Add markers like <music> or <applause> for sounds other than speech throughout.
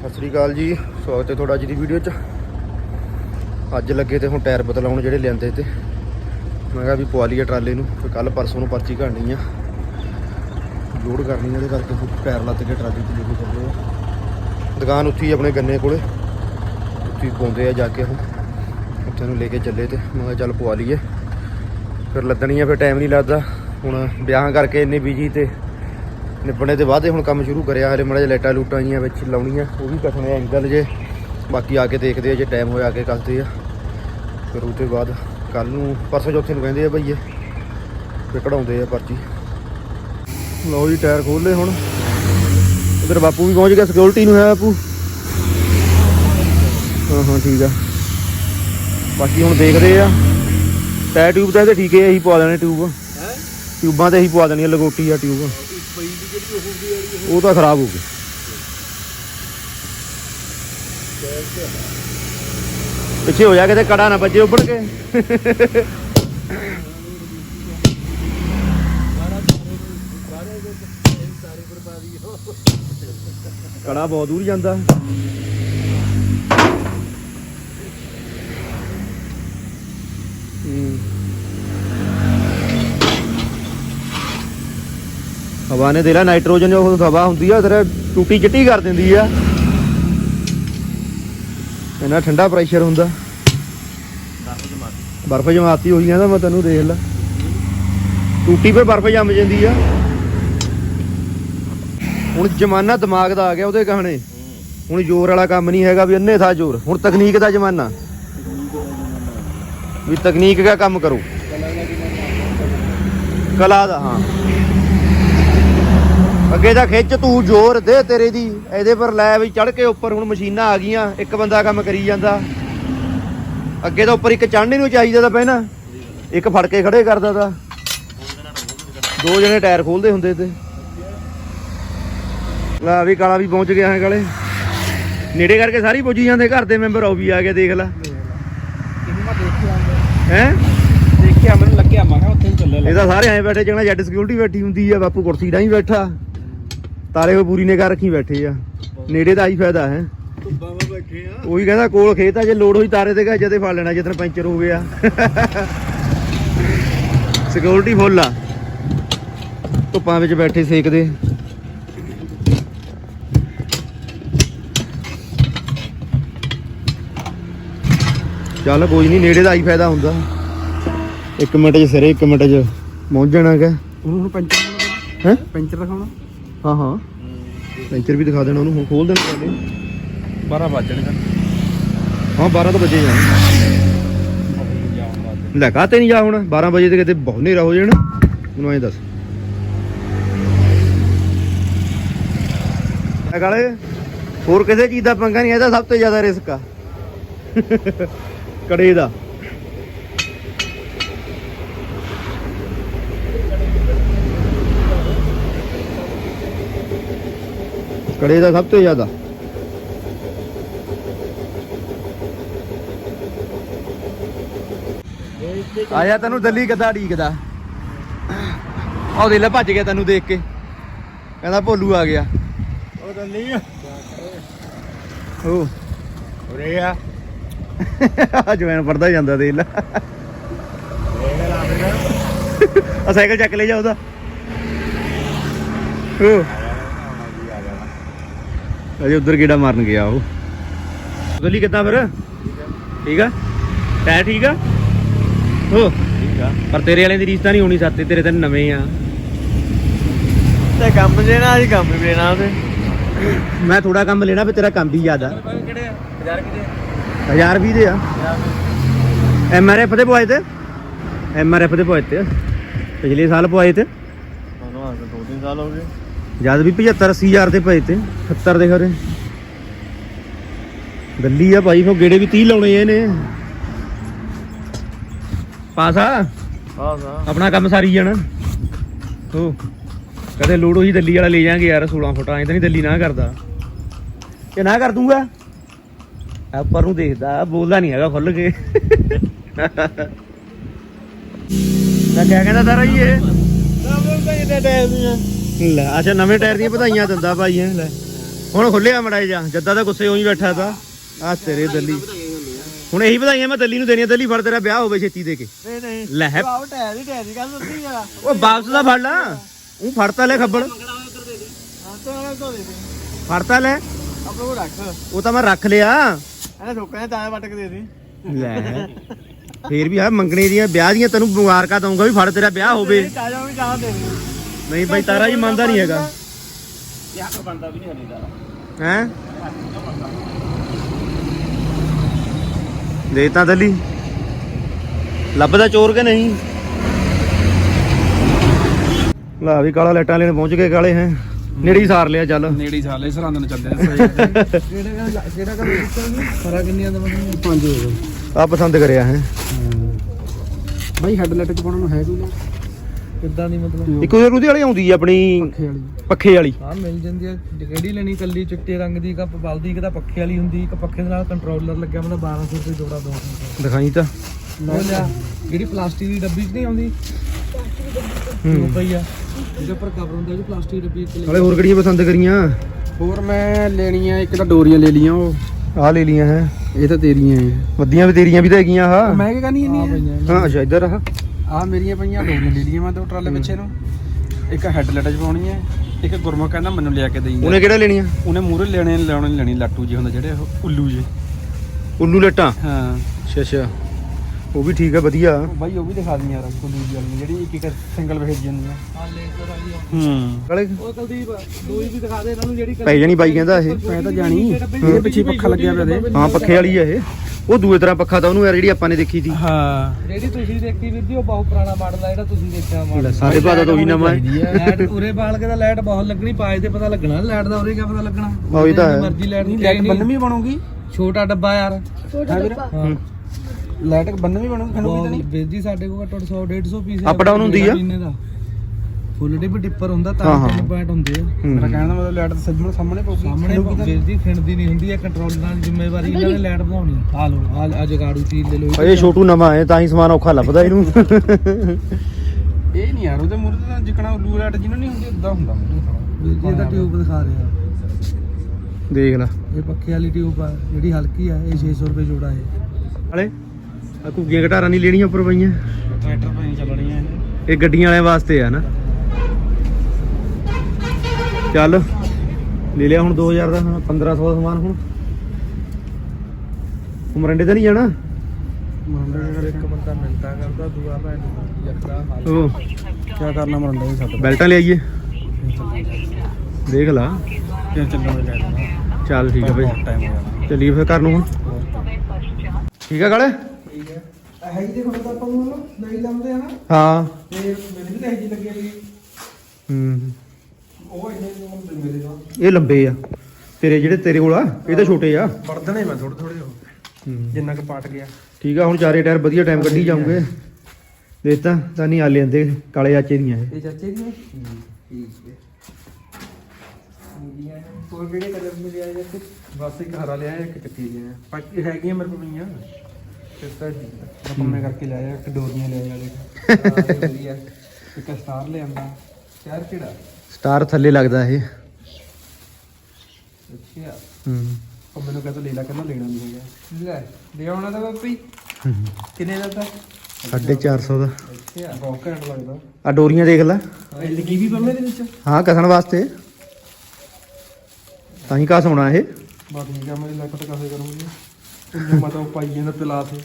ਸਤਿ ਸ੍ਰੀ ਅਕਾਲ ਜੀ। ਸਵਾਗਤ ਹੈ ਤੁਹਾਡਾ ਅੱਜ ਦੀ ਵੀਡੀਓ 'ਚ। ਅੱਜ ਲੱਗੇ ਤੇ ਹੁਣ ਟਾਇਰ ਬਦਲਾਉਣ ਜਿਹੜੇ ਲਿਆਂਦੇ ਤੇ। ਮੈਂ ਕਿਹਾ ਵੀ ਪਵਾ ਲਈਏ ਟਰਾਲੇ ਨੂੰ ਫਿਰ ਕੱਲ ਪਰਸੋਂ ਨੂੰ ਪਰਚੀ ਘੜਨੀ ਆ। ਲੋਡ ਕਰਨੀ ਆ ਇਹਦੇ ਕਰਕੇ ਫਿਰ ਟਾਇਰ ਲੱਤ ਕੇ ਟਰਾਲੀ 'ਚ ਲੈ ਕੇ ਚੱਲੇ ਆ। ਦੁਕਾਨ ਉੱਥੇ ਹੀ ਆਪਣੇ ਗੰਨੇ ਕੋਲੇ। ਉੱਥੇ ਪਾਉਂਦੇ ਆ ਜਾ ਕੇ ਹੁਣ ਉੱਥੇ ਨੂੰ ਲੈ ਕੇ ਚੱਲੇ ਤੇ ਮੈਂ ਕਿਹਾ ਚੱਲ ਪਵਾ ਲਈਏ। ਫਿਰ ਲੱਦਣੀ ਆ, ਫਿਰ ਟਾਈਮ ਨਹੀਂ ਲੱਗਦਾ। ਹੁਣ ਵਿਆਹਾਂ ਕਰਕੇ ਇੰਨੇ ਬਿਜ਼ੀ ਤੇ ਨਿਬਣੇ ਦੇ ਬਾਅਦ ਹੁਣ ਕੰਮ ਸ਼ੁਰੂ ਕਰਿਆ ਹਲੇ ਮੜਾ ਜਿਹਾ ਲਾਈਟਾਂ ਲੂਟਾਂ ਆਈਆਂ ਵਿੱਚ ਲਾਉਣੀਆਂ ਉਹ ਵੀ ਕੱਟਣੇ ਆ ਐਂਗਲ ਜੇ। ਬਾਕੀ ਆ ਕੇ ਦੇਖਦੇ ਆ ਜੇ ਟਾਈਮ ਹੋਇਆ ਆ ਕੇ ਕੱਟਦੇ ਆ। ਫਿਰ ਉਹ ਤੋਂ ਬਾਅਦ ਕੱਲ ਨੂੰ ਪਰਸੋਂ ਚੌਥੇ ਨੂੰ ਕਹਿੰਦੇ ਆ ਭਈਏ ਫਿਰ ਕਢਾਉਂਦੇ ਆ ਪਰਚੀ। ਲਓ ਜੀ ਟਾਇਰ ਖੋਲ ਹੁਣ। ਉਧਰ ਬਾਪੂ ਵੀ ਪਹੁੰਚ ਗਿਆ ਸਿਕਿਉਰਿਟੀ ਨੂੰ ਹੈ ਬਾਪੂ। ਹਾਂ ਹਾਂ ਠੀਕ ਆ। ਬਾਕੀ ਹੁਣ ਦੇਖਦੇ ਆ। ਟਾਇਰ ਟਿਊਬ ਤਾਂ ਇਹਦੇ ਠੀਕ ਹੈ ਇਹੀ ਪਵਾ ਦੇਣੇ ਟਿਊਬ। ਹੈ? ਟਿਊਬਾਂ ਤੇ ਇਹੀ ਪਵਾ ਦੇਣੀਆਂ ਲਗੋਟੀ ਆ ਟਿਊਬ। ਪਈ ਦੀ ਜਿਹੜੀ ਉਹ ਹੁੰਦੀ ਹੈ ਉਹ ਤਾਂ ਖਰਾਬ ਹੋ ਗਈ। ਪਿੱਛੇ ਹੋ ਜਾ ਕਿਤੇ ਕੜਾ ਨਾ ਵੱਜੇ ਉੱਪੜ ਕੇ। ਕੜਾ ਬਹੁਤ ਦੂਰ ਜਾਂਦਾ ਹੂੰ ਹਵਾ ਨੇ ਦੇਲਾ ਨਾਈਟ੍ਰੋਜਨ ਉਹ ਹਵਾ ਹੁੰਦੀ ਆ ਤੇਰਾ ਟੂਟੀ ਚਿੱਟੀ ਕਰ ਦਿੰਦੀ ਆ। ਇੰਨਾ ਠੰਡਾ ਪ੍ਰੈਸ਼ਰ ਹੁੰਦਾ। ਬਰਫ਼ ਜਮਾਤੀ ਹੋਈ ਜਾਂਦਾ ਮੈਂ ਤੈਨੂੰ ਦੇਖ ਲਾ। ਟੂਟੀ 'ਤੇ ਬਰਫ਼ ਜੰਮ ਜਾਂਦੀ ਆ। ਹੁਣ ਜ਼ਮਾਨਾ ਦਿਮਾਗ ਦਾ ਆ ਗਿਆ ਉਹਦੇ ਕਹਾਣੇ। ਹੁਣ ਜ਼ੋਰ ਵਾਲਾ ਕੰਮ ਨਹੀਂ ਹੈਗਾ ਵੀ ਅੰਨੇ ਥਾ ਜ਼ੋਰ। ਹੁਣ ਤਕਨੀਕ ਦਾ ਜ਼ਮਾਨਾ। ਵੀ ਤਕਨੀਕ ਦਾ ਕੰਮ ਕਰੋ। ਕਲਾ ਦਾ, ਹਾਂ। ਅੱਗੇ ਤਾਂ ਖਿੱਚ ਤੂੰ ਜ਼ੋਰ ਦੇ ਤੇਰੇ ਦੀ। ਇਹਦੇ ਪਰ ਲੈ ਵੀ ਚੜ ਕੇ ਉੱਪਰ ਹੁਣ ਮਸ਼ੀਨਾਂ ਆ ਗਈਆਂ ਇੱਕ ਬੰਦਾ ਕੰਮ ਕਰੀ ਜਾਂਦਾ। ਅੱਗੇ ਤਾਂ ਉੱਪਰ ਇੱਕ ਚੜ੍ਹਨੇ ਨੂੰ ਚਾਹੀਦਾ ਤਾਂ ਪਹਿਨਾ ਇੱਕ ਫੜ ਕੇ ਖੜੇ ਕਰਦਾ ਤਾਂ। ਦੋ ਜਣੇ ਟਾਇਰ ਖੋਲਦੇ ਹੁੰਦੇ ਤੇ। ਲੈ ਵੀ ਕਾਲਾ ਵੀ ਪਹੁੰਚ ਗਿਆ ਹੈ ਕਾਲੇ। ਨੇੜੇ ਕਰਕੇ ਸਾਰੀ ਪੁੱਜੀ ਜਾਂਦੇ ਘਰ ਦੇ ਮੈਂਬਰ ਉਹ ਵੀ ਆ ਗਿਆ ਦੇਖ ਲੈ। ਹੈ? ਦੇਖਿਆ ਮੈਨੂੰ ਲੱਗਿਆ ਮੈਂ ਕਿਹਾ ਉੱਥੇ ਨੂੰ ਚੱਲੇ ਇਹ ਤਾਂ ਸਾਰੇ ਐਂ ਬੈਠੇ ਜਿਹੜਾ ਜੱਟ ਸਿਕਿਉਰਿਟੀ ਬੈਠੀ ਹੁੰਦੀ ਆ ਬਾਪੂ ਕੁਰਸੀ ਦਾ ਹੀ ਬੈਠਾ। ਤਾਰੇ ਉਹ ਪੂਰੀ ਨਿਗਾਹ ਰੱਖੀ ਬੈਠੇ ਆ। ਨੇੜੇ ਦਾ ਹੀ ਫਾਇਦਾ ਹੈ। ਧੁੱਬਾਂ 'ਚ ਬੈਠੇ ਆ ਉਹੀ ਕਹਿੰਦਾ ਕੋਲ ਖੇਤ ਆ ਜੇ ਲੋਡ ਹੋਈ ਤਾਰੇ ਤੇ ਗਾ ਜਦੇ ਫੜ ਲੈਣਾ ਜਦੋਂ ਪੈਂਚਰ ਹੋ ਗਿਆ। ਸਿਕਿਉਰਿਟੀ ਫੁੱਲ ਆ। ਧੁੱਪਾਂ ਵਿੱਚ ਬੈਠੇ ਸੇਕਦੇ। ਚੱਲ ਕੋਈ ਨਹੀਂ ਨੇੜੇ ਦਾ ਹੀ ਫਾਇਦਾ ਹੁੰਦਾ। ਇੱਕ ਮਿੰਟ 'ਚ ਸਿਰੇ ਇੱਕ ਮਿੰਟ 'ਚ ਪਹੁੰਚ ਜਾਣਾ ਹੈਗਾ ਉਹਨੂੰ ਹੁਣ ਪੈਂਚਰ ਹੈ? ਪੈਂਚਰ ਦਿਖਾਉਣਾ। ਹਾਂ ਹਾਂ। ਪੈਂਚਰ ਵੀ ਦਿਖਾ ਦੇਣਾ ਉਹਨੂੰ ਹੁਣ ਖੋਲ ਦੇਣਾ ਤੁਹਾਡੇ 12 ਵਜਣ ਦਾ ਹਾਂ 12 ਤਾਂ ਵਜੇ ਜਾਣਾ। ਲੈ ਕਾਤੇ ਨਹੀਂ ਜਾ ਹੁਣ? 12 ਵਜੇ ਤੇ ਕਿਤੇ ਬਹੁਤ ਹਨੇਰਾ ਹੋ ਜਾਣਾ। ਮੈਨੂੰ ਐਂ ਦੱਸ। ਇਹ ਗਾਲੇ ਹੋਰ ਕਿਸੇ ਚੀਜ਼ ਦਾ ਪੰਗਾ ਨਹੀਂ ਇਹਦਾ ਸਭ ਤੋਂ ਜ਼ਿਆਦਾ ਰਿਸਕ ਆ। ਕੜੇ ਦਾ। ਕੜੇ ਦਾ ਸਭ ਤੋਂ ਜ਼ਿਆਦਾ। ਆਇਆ ਤੈਨੂੰ ਦਿੱਲੀ ਕਿੱਦਾਂ ਢੀਕਦਾ ਉਹ ਦੇ ਲੈ ਭੱਜ ਗਿਆ ਤੈਨੂੰ ਦੇਖ ਕੇ। ਕਹਿੰਦਾ ਭੋਲੂ ਆ ਗਿਆ। ਉਹ ਨਹੀਂ ਉਹ ਉਰੇ ਆ। ਜਵੈਨ ਪੜਦਾ ਜਾਂਦਾ ਦੇਖ ਲੈ। ਆ ਸਾਈਕਲ ਚੱਕ ਲੈ ਜਾ ਉਹਦਾ। ਉਹ ਅਜੇ ਉਧਰ ਕਿਹੜਾ ਮਾਰਨ ਗਿਆ ਉਹ। ਦਿੱਲੀ ਕਿੱਦਾਂ ਫਿਰ? ਠੀਕ ਆ? ਟਾਇਰ ਠੀਕ ਆ? ਹੋ। ਠੀਕ ਆ। ਪਰ ਤੇਰੇ ਵਾਲਿਆਂ ਦੀ ਰੀਸ ਤਾਂ ਨਹੀਂ ਹੋਣੀ ਸਾਤੇ ਤੇਰੇ ਤਾਂ ਨਵੇਂ ਆ। ਤੇ ਕੰਮ ਦੇਣਾ ਅਸੀਂ ਕੰਮ ਵੀ ਲੈਣਾ ਉਹਦੇ ਮੈਂ ਥੋੜਾ ਕੰਮ ਲੈਣਾ ਤੇਰਾ ਕੰਮ ਵੀ ਜ਼ਿਆਦਾ ਕਿਹੜੇ ਆ? 1000 ਕਿਤੇ 1000 ਵੀ ਦੇ ਆ। ਐਮ ਆਰ ਐਫ ਦੇ ਪਵਾਏ ਤੇ? ਐਮ ਆਰ ਐਫ ਦੇ ਪਵਾਏ ਤੇ। ਪਿਛਲੇ ਸਾਲ ਪਵਾਏ ਤੇ। ਅੱਜ ਦੋ ਤਿੰਨ ਸਾਲ ਹੋ ਗਏ। ਜਦ ਵੀ 75 80 ਹਜ਼ਾਰ ਤੇ ਪਏ ਤੇ 70 ਦੇ ਖਰੇ। ਗੱਲੀ ਆ ਭਾਈ ਫੋ ਗੇੜੇ ਵੀ 30 ਲਾਉਣੇ ਇਹਨੇ। ਪਾਸਾ? ਹਾਂ ਆਪਣਾ ਕੰਮ ਸਾਰੀ ਜਾਣਾ। ਹੋ ਕਦੇ ਲੋੜ ਹੋਈ ਦਿੱਲੀ ਵਾਲਾ ਲੈ ਜਾਾਂਗੇ ਯਾਰ 16 ਫੁੱਟ ਐਂ ਤਾਂ ਨਹੀਂ ਦਿੱਲੀ ਨਾ ਕਰਦਾ। ਕਿ ਨਾ ਕਰ ਦੂੰਗਾ। ਉੱਪਰ ਨੂੰ ਦੇਖਦਾ ਬੋਲਦਾ ਨਹੀਂ ਹੈਗਾ ਖੁੱਲ ਕੇ। ਕਿਆ ਕਹਿੰਦਾ ਤਾਰਾ ਜੀ ਇਹ? ਨਾ ਤਾਂ ਇਹਦਾ ਟਾਈਮ ਨਹੀਂ ਆ। ਲੈ ਅੱਛਾ ਨਵੇਂ ਟਾਇਰ ਦੀਆਂ ਵਧਾਈਆਂ ਦਿੰਦਾ ਭਾਈ ਇਹ ਲੈ। ਹੁਣ ਖੁੱਲਿਆ ਮੜਾਈ ਜਾ ਜੱਦਾ ਦਾ ਗੁੱਸੇ ਹੋਈ ਬੈਠਾ ਤਾ। ਆ ਤੇਰੇ ਦੱਲੀ। ਹੁਣ ਇਹੀ ਵਧਾਈਆਂ ਮੈਂ ਦੱਲੀ ਨੂੰ ਦੇਣੀਆਂ ਦੱਲੀ ਫੜ ਤੇਰਾ ਵਿਆਹ ਹੋਵੇ ਛੇਤੀ ਦੇ ਕੇ। ਨਹੀਂ ਨਹੀਂ। ਲੈ। ਹੈ ਆਹ ਟਾਇਰ ਦੀ ਟਾਇਰ ਦੀ ਗੱਲ ਦੱਸੀ ਆ। ਉਹ ਵਾਪਸ ਦਾ ਫੜ ਲਾ। ਉਹ ਫੜਤਾ ਲੈ ਖੱਬੜ ਹਾਂ ਤੇ ਤੋਂ। ਫੜਤਾ ਲੈ। ਆਪਣੇ ਰੱਖ। ਉਹ ਤਾਂ ਮੈਂ ਰੱਖ ਲਿਆ। ਇਹਨੇ ਦੇ ਤਾਏ ਵੱਟ ਕੇ ਦੇ ਦੇ। ਲੈ। ਫੇਰ ਵੀ ਆ ਮੰਗਣੇ ਦੀਆਂ ਵਿਆਹ ਦੀਆਂ ਤੈਨੂੰ ਮੁਬਾਰਕਾਂ ਦਊਂਗਾ ਵੀ ਫੜ ਤੇਰਾ ਵਿਆਹ ਹੋਵੇ। ਤਾਜਾ ਵੀ ਦੇ ਦੇ। ਨਹੀਂ ਬਾਈ ਤਾਰਾ ਜੀ ਮੰਨਦਾ ਨਹੀਂ ਹੈਗਾ। ਯਾਰ ਬੰਦਾ ਵੀ ਨਹੀਂ ਦਾ ਹੈ? ਦੇ ਤਾਂ ਦਲੀ। ਲੱਭਦਾ ਚੋਰ ਕੇ ਨਹੀਂ? ਲਾ ਵੀ ਕਾਲਾ ਲੈਟਾਂ ਲੈਣ ਪਹੁੰਚ ਗਏ ਕਾਲੇ ਹੈ। ਨੇੜੇ ਹੀ ਸਾਰ ਲਿਆ ਚੱਲ। ਨੇੜੇ ਸਾਲੇ ਸਰਹੰਦ ਨੂੰ ਚੱਲਦੇ ਆ ਕਿਹੜਾ <laughs> ਕਿਹੜਾ ਕੰਮ ਫਰਾ ਕਿੰਨੀਆਂ ਦਾ ਮਤਲਬ ਪੰਜ ਹੋ ਗਏ। ਆ ਪਸੰਦ ਕਰਿਆ ਹੈ। ਬਾਈ ਹੈਡਲਾਈਟ ਚ ਪਾਉਣ ਨੂੰ ਹੈ ਕੋਈ? ਨਾ ਕਿੱਦਾਂ ਦੀ ਮਤਲਬ? ਇੱਕ ਉਹ ਉਹਦੀ ਵਾਲੀ ਆਉਂਦੀ ਆ ਆਪਣੀ ਪੱਖੇ ਵਾਲੀ। ਪੱਖੇ ਵਾਲੀ। ਹਾਂ ਮਿਲ ਜਾਂਦੀ ਆ। ਕਿਹੜੀ ਲੈਣੀ ਕੱਲੀ ਚਿੱਟੇ ਰੰਗ ਦੀ ਇੱਕ ਬਲਦੀ ਇੱਕ ਤਾਂ ਪੱਖੇ ਵਾਲੀ ਹੁੰਦੀ ਇੱਕ ਪੱਖੇ ਦੇ ਨਾਲ ਕੰਟਰੋਲਰ ਲੱਗਿਆ ਮਤਲਬ 1200 ਰੁਪਏ ਜੋੜਾ ਦੋ ਦਿਖਾਈ ਤਾਂ। ਉਹ ਲਿਆ। ਜਿਹੜੀ ਪਲਾਸਟਿਕ ਦੀ ਡੱਬੀ 'ਚ ਨਹੀਂ ਆਉਂਦੀ? ਉਹ ਪਈ ਆ। ਜਿਹਦੇ ਉੱਪਰ ਕਵਰ ਹੁੰਦਾ ਉਹ ਪਲਾਸਟਿਕ ਦੀ ਡੱਬੀ 'ਚ ਨਾਲੇ ਹੋਰ ਕਿਹੜੀਆਂ ਪਸੰਦ ਕਰੀਆਂ? ਹੋਰ ਮੈਂ ਲੈਣੀ ਆ ਇੱਕ ਤਾਂ ਡੋਰੀਆਂ ਲੈ ਲੀਆਂ ਉਹ ਆ ਲੈ ਲੀਆਂ ਹੈ। ਇਹ ਤਾਂ ਤੇਰੀਆਂ ਆ। ਵੱਡੀਆਂ ਵੀ ਤੇਰੀਆਂ ਵੀ ਤਾਂ ਹੈਗੀਆਂ ਆ ਮੈਂ ਕੀ ਨਹੀਂ ਪਈਆਂ। ਹਾਂ ਅੱਛਾ ਇੱਧਰ ਆ ਆ ਮੇਰੀਆਂ ਪਈਆਂ ਡੋਰੀਆਂ ਲੈ ਲੀਆਂ ਮੈਂ ਦੋ ਟਰਾਲੇ ਪਿੱਛੇ ਨੂੰ। ਇੱਕ ਹੈਡਲਾਈਟ ਚ ਪਾਉਣੀ ਹੈ ਇੱਕ ਗੁਰਮੁਖ ਕਹਿੰਦਾ ਮੈਨੂੰ ਲਿਆ ਕੇ ਦੇਈਂ। ਉਹਨੇ ਕਿਹੜਾ ਲੈਣੀਆਂ? ਉਹਨੇ ਮੂਰੇ ਲੈਣੇ ਲੈਣੇ ਲੈਣੀ ਲੱਟੂ ਜੀ ਹੁੰਦੇ ਜਿਹੜੇ ਉਹ ਉੱਲੂ ਜੇ ਉੱਲੂ ਲੱਟਾਂ? ਹਾਂ। ਅੱਛਾ ਅੱਛਾ। ਉਹ ਵੀ ਠੀਕ ਆ ਵਧੀਆ। ਬਾਈ ਉਹ ਵੀ ਦਿਖਾ ਦਿੰਦੀ ਯਾਰ ਉੱਲੂ ਜੀ ਵਾਲੀ ਜਿਹੜੀ ਇੱਕ ਇੱਕ ਸਿੰਗਲ ਵੇਚ ਜਾਂਦੀ ਆ। ਹਾਂ ਲੇਜ਼ਰ ਵਾਲੀ ਆ। ਹੂੰ। ਕਾਲੇ? ਉਹ ਕੁਲਦੀਪ ਦੋਈ ਵੀ ਦਿਖਾ ਦੇ ਇਹਨਾਂ ਨੂੰ ਜਿਹੜੀ ਪੈ ਜਾਣੀ ਬਾਈ ਕਹਿੰਦਾ ਇਹ। ਮੈਂ ਤਾਂ ਜਾਣੀ। ਇਹਦੇ ਪਿੱਛੇ ਪੱਖਾ ਲੱਗਿਆ ਪਿਆ ਦੇ ਹਾਂ ਪੱਖੇ ਵਾਲੀ ਆ ਇਹ। ਉਹ ਦੂਏ ਤਰ੍ਹਾਂ ਪੱਖਾ ਤਾਂ ਉਹਨੂੰ ਯਾਰ ਜਿਹੜੀ ਆਪਾਂ ਨੇ ਦੇਖੀ ਸੀ। ਹਾਂ। ਜਿਹੜੀ ਤੁਸੀਂ ਦੇਖੀ ਵੀਰ ਜੀ ਉਹ ਬਹੁਤ ਪੁਰਾਣਾ ਮਾਡਲ ਆ ਜਿਹੜਾ ਤੁਸੀਂ ਦੇਖਿਆ ਮਾਡਲ ਸਾਡੇ ਭਾਦਾ ਤੋਂ ਵੀ ਨਵਾਂ ਹੈ। ਲਾਈਟ ਉਰੇ ਬਾਲ ਕੇ ਤਾਂ ਲਾਈਟ ਬਹੁਤ ਲੱਗਣੀ ਪਾਏ ਤੇ ਪਤਾ ਲੱਗਣਾ। ਲਾਈਟ ਦਾ ਉਰੇ ਕਿਆ ਪਤਾ ਲੱਗਣਾ? ਉਹੀ ਤਾਂ ਹੈ। ਮਰਜ਼ੀ ਲਾਈਟ ਨਹੀਂ ਲਾਈਟ ਬੰਨਵੀਂ ਬਣੂਗੀ। ਛੋਟਾ ਡੱਬਾ ਯਾਰ। ਹਾਂ ਲਾਈਟ ਬੰਨਵੀਂ ਬਣੂਗੀ ਖਣੂਗੀ ਤਾਂ ਨਹੀਂ? ਵੀਰ ਜੀ ਸਾਡੇ ਕੋਲ ਘੱਟੋ 100 150 ਪੀਸ down ਹੁੰਦੀ ਆ? ਫੁੱਲ ਡਿਪ ਡਿੱਪਰ ਹੁੰਦਾ ਤਾਂ ਹਾਂ, ਹਾਂ। ਤਿੰਨ ਪੁਆਇੰਟ ਹੁੰਦੇ ਆ। ਮੇਰਾ ਕਹਿਣ ਦਾ ਮਤਲਬ ਲਾਈਟ ਤਾਂ ਸੱਜਣ ਸਾਹਮਣੇ ਪਊਗੀ। ਸਾਹਮਣੇ ਵੀਰ ਜੀ ਖਿੰਡਦੀ ਨਹੀਂ ਹੁੰਦੀ ਹੈ ਕੰਟਰੋਲਰਾਂ ਦੀ ਜ਼ਿੰਮੇਵਾਰੀ ਇਹਨਾਂ ਨੇ ਲਾਈਟ ਬਣਾਉਣੀ ਆ। ਲੋ ਆ ਜਗਾੜੂ ਚੀਜ਼ ਲੈ ਲਓ ਇਹ ਛੋਟੂ ਨਵਾਂ ਹੈ ਤਾਂ ਹੀ ਸਮਾਨ ਔਖਾ ਲੱਭਦਾ ਇਹਨੂੰ। ਇਹ ਨਹੀਂ ਯਾਰ ਉਹਦੇ ਮੂਰੇ ਤਾਂ ਜਿਕਣਾ ਉੱਲੂ ਲਾਈਟ ਜਿਹਨੂੰ ਨਹੀਂ ਹੁੰਦੀ ਉਦਾਂ ਹੁੰਦਾ ਮੂਰੇ ਵੀਰ ਜੀ ਇਹਦਾ ਟਿਊਬ ਦਿਖਾ ਰਿਹਾ। ਦੇਖ ਲੈ। ਇਹ ਪੱਖੇ ਵਾਲੀ ਟਿਊਬ ਆ ਜਿਹੜੀ ਹਲਕੀ ਆ ਇਹ 600 ਰੁਪਏ ਜੋੜਾ ਹੈ। ਹਲੇ ਆ ਘੁੱਗੀਆਂ ਘਟਾਰਾਂ ਨਹੀਂ ਲੈਣੀਆਂ ਉੱਪਰ ਪਈਆਂ। ਟਰੈਕਟਰ ਪਈ ਚੱਲਣੀਆਂ। ਇਹ ਇਹ ਗੱਡੀਆਂ ਵਾਲਿਆਂ ਵਾਸਤੇ ਆ ਨਾ। ਚੱਲ ਲੈ ਲਿਆ ਹੁਣ 2000 ਦਾ ਹੁਣ 1500 ਦਾ ਸਮਾਨ ਹੁਣ। ਉਮਰੰਡੇ ਤਾਂ ਨਹੀਂ ਜਾਣਾ? ਮੰਦਰ ਇੱਕ ਬੰਦਾ ਮਿਲਦਾ ਕਰਦਾ ਦੂਆ ਭੈਣ ਜੱਕਦਾ ਹਾਲ। ਉਹ ਕੀ ਕਰਨਾ ਮਰੰਡਾ ਹੀ ਸਾਡਾ ਬੈਲਟਾਂ ਲੈ ਆਈਏ। ਦੇਖ ਲਾ। ਫਿਰ ਲਾਈਟ ਚੱਲ ਠੀਕ ਆ ਬਈ। ਟਾਈਮ ਹੋ ਜਾਣਾ ਚੱਲੀਏ ਫਿਰ ਘਰ ਨੂੰ ਹੁਣ। ਠੀਕ ਆ ਕਾਲੇ? ਠੀਕ ਹੈ। ਹੈ ਹੀ ਦੇਖੋ ਤਾਂ ਆਪਾਂ ਨੂੰ ਨਹੀਂ ਲੰਮਦੇ ਆ ਨਾ ਹਾਂ। ਤੇ ਮੈਨੂੰ ਵੀ ਤਾਂ ਇਹ ਜੀ ਲੱਗਿਆ ਵੀ। ਹੂੰ। ਉਹ ਇੰਨੇ ਮੇਰੇ ਇਹ ਲੰਬੇ ਆ। ਤੇਰੇ ਜਿਹੜੇ ਤੇਰੇ ਕੋਲ ਆ ਇਹ ਤਾਂ ਛੋਟੇ ਆ। ਵਰਦਣੇ ਮੈਂ ਥੋੜੇ ਥੋੜੇ ਹੂੰ। ਜਿੰਨਾ ਕੁ ਪਾਟ ਗਿਆ। ਠੀਕ ਆ ਹੁਣ ਚਾਰੇ ਟਾਇਰ ਵਧੀਆ ਟਾਈਮ ਕੱਢੀ ਜਾਉਂਗੇ ਦੇਖ ਤਾਂ ਤਾਂ ਨਹੀਂ ਆ ਲੈਂਦੇ ਕਾਲੇ ਚਾਚੇ ਦੀਆਂ ਇਹ। ਇਹ ਚਾਚੇ ਦੀ ਠੀਕ ਹੈ। ਹੋਰ ਕਿਹੜੇ ਕਲਰ ਮਿਲੇ ਆ ਜਾਂਦੇ ਬਸ ਇੱਕ ਹਰਾ ਲਿਆ ਇੱਕ ਚੱਕੀ ਲਿਆ ਬਾਕੀ ਹੈਗੀਆਂ ਮੇਰੇ ਕੋਲ ਪਈਆਂ ਫਿਰ ਤਾਂ ਠੀਕ ਆ ਮੈਂ ਕੰਮੇ ਕਰਕੇ ਲਿਆਇਆ ਇੱਕ ਡੋਰੀਆਂ ਲੈ ਆਇਆ <laughs> ਵਧੀਆ। ਇੱਕ ਸਟਾਰ ਲਿਆਂਦਾ। ਸ਼ਹਿਰ ਕਿਹੜਾ? ਸਟਾਰ ਥੱਲੇ ਲੱਗਦਾ ਇਹ। ਅੱਛਾ। ਹੂੰ। ਉਹ ਮੈਨੂੰ ਕਹਿੰਦਾ ਲੈ ਲੈ ਕਹਿੰਦਾ ਲੈਣਾ ਨਹੀਂ ਹੈਗਾ। ਲੈ ਲੈ ਆਉਣਾ ਤਾਂ ਬਾਪੀ ਕਿੰਨੇ ਦਾ ਤਾਂ? 450 ਦਾ। ਅੱਛਾ ਬਹੁਤ ਘੈਂਟ ਲੱਗਦਾ। ਆ ਡੋਰੀਆਂ ਦੇਖ ਲੈ। ਲੱਗੀ ਵੀ ਬੰਮੇ ਦੇ ਵਿੱਚ? ਹਾਂ ਕਸਣ ਵਾਸਤੇ। ਤਾਂ ਹੀ ਕਾਸ ਹੋਣਾ ਇਹ। ਬਾਤ ਨਹੀਂ ਕਰ ਮੇਰੀ ਲੱਕ ਤੇ ਕਾਸੇ ਕਰੂੰਗੀ। ਉਹ ਮਤਾ ਉਹ ਪਾਈ ਜਾਂਦਾ ਪਿਲਾ ਤੇ।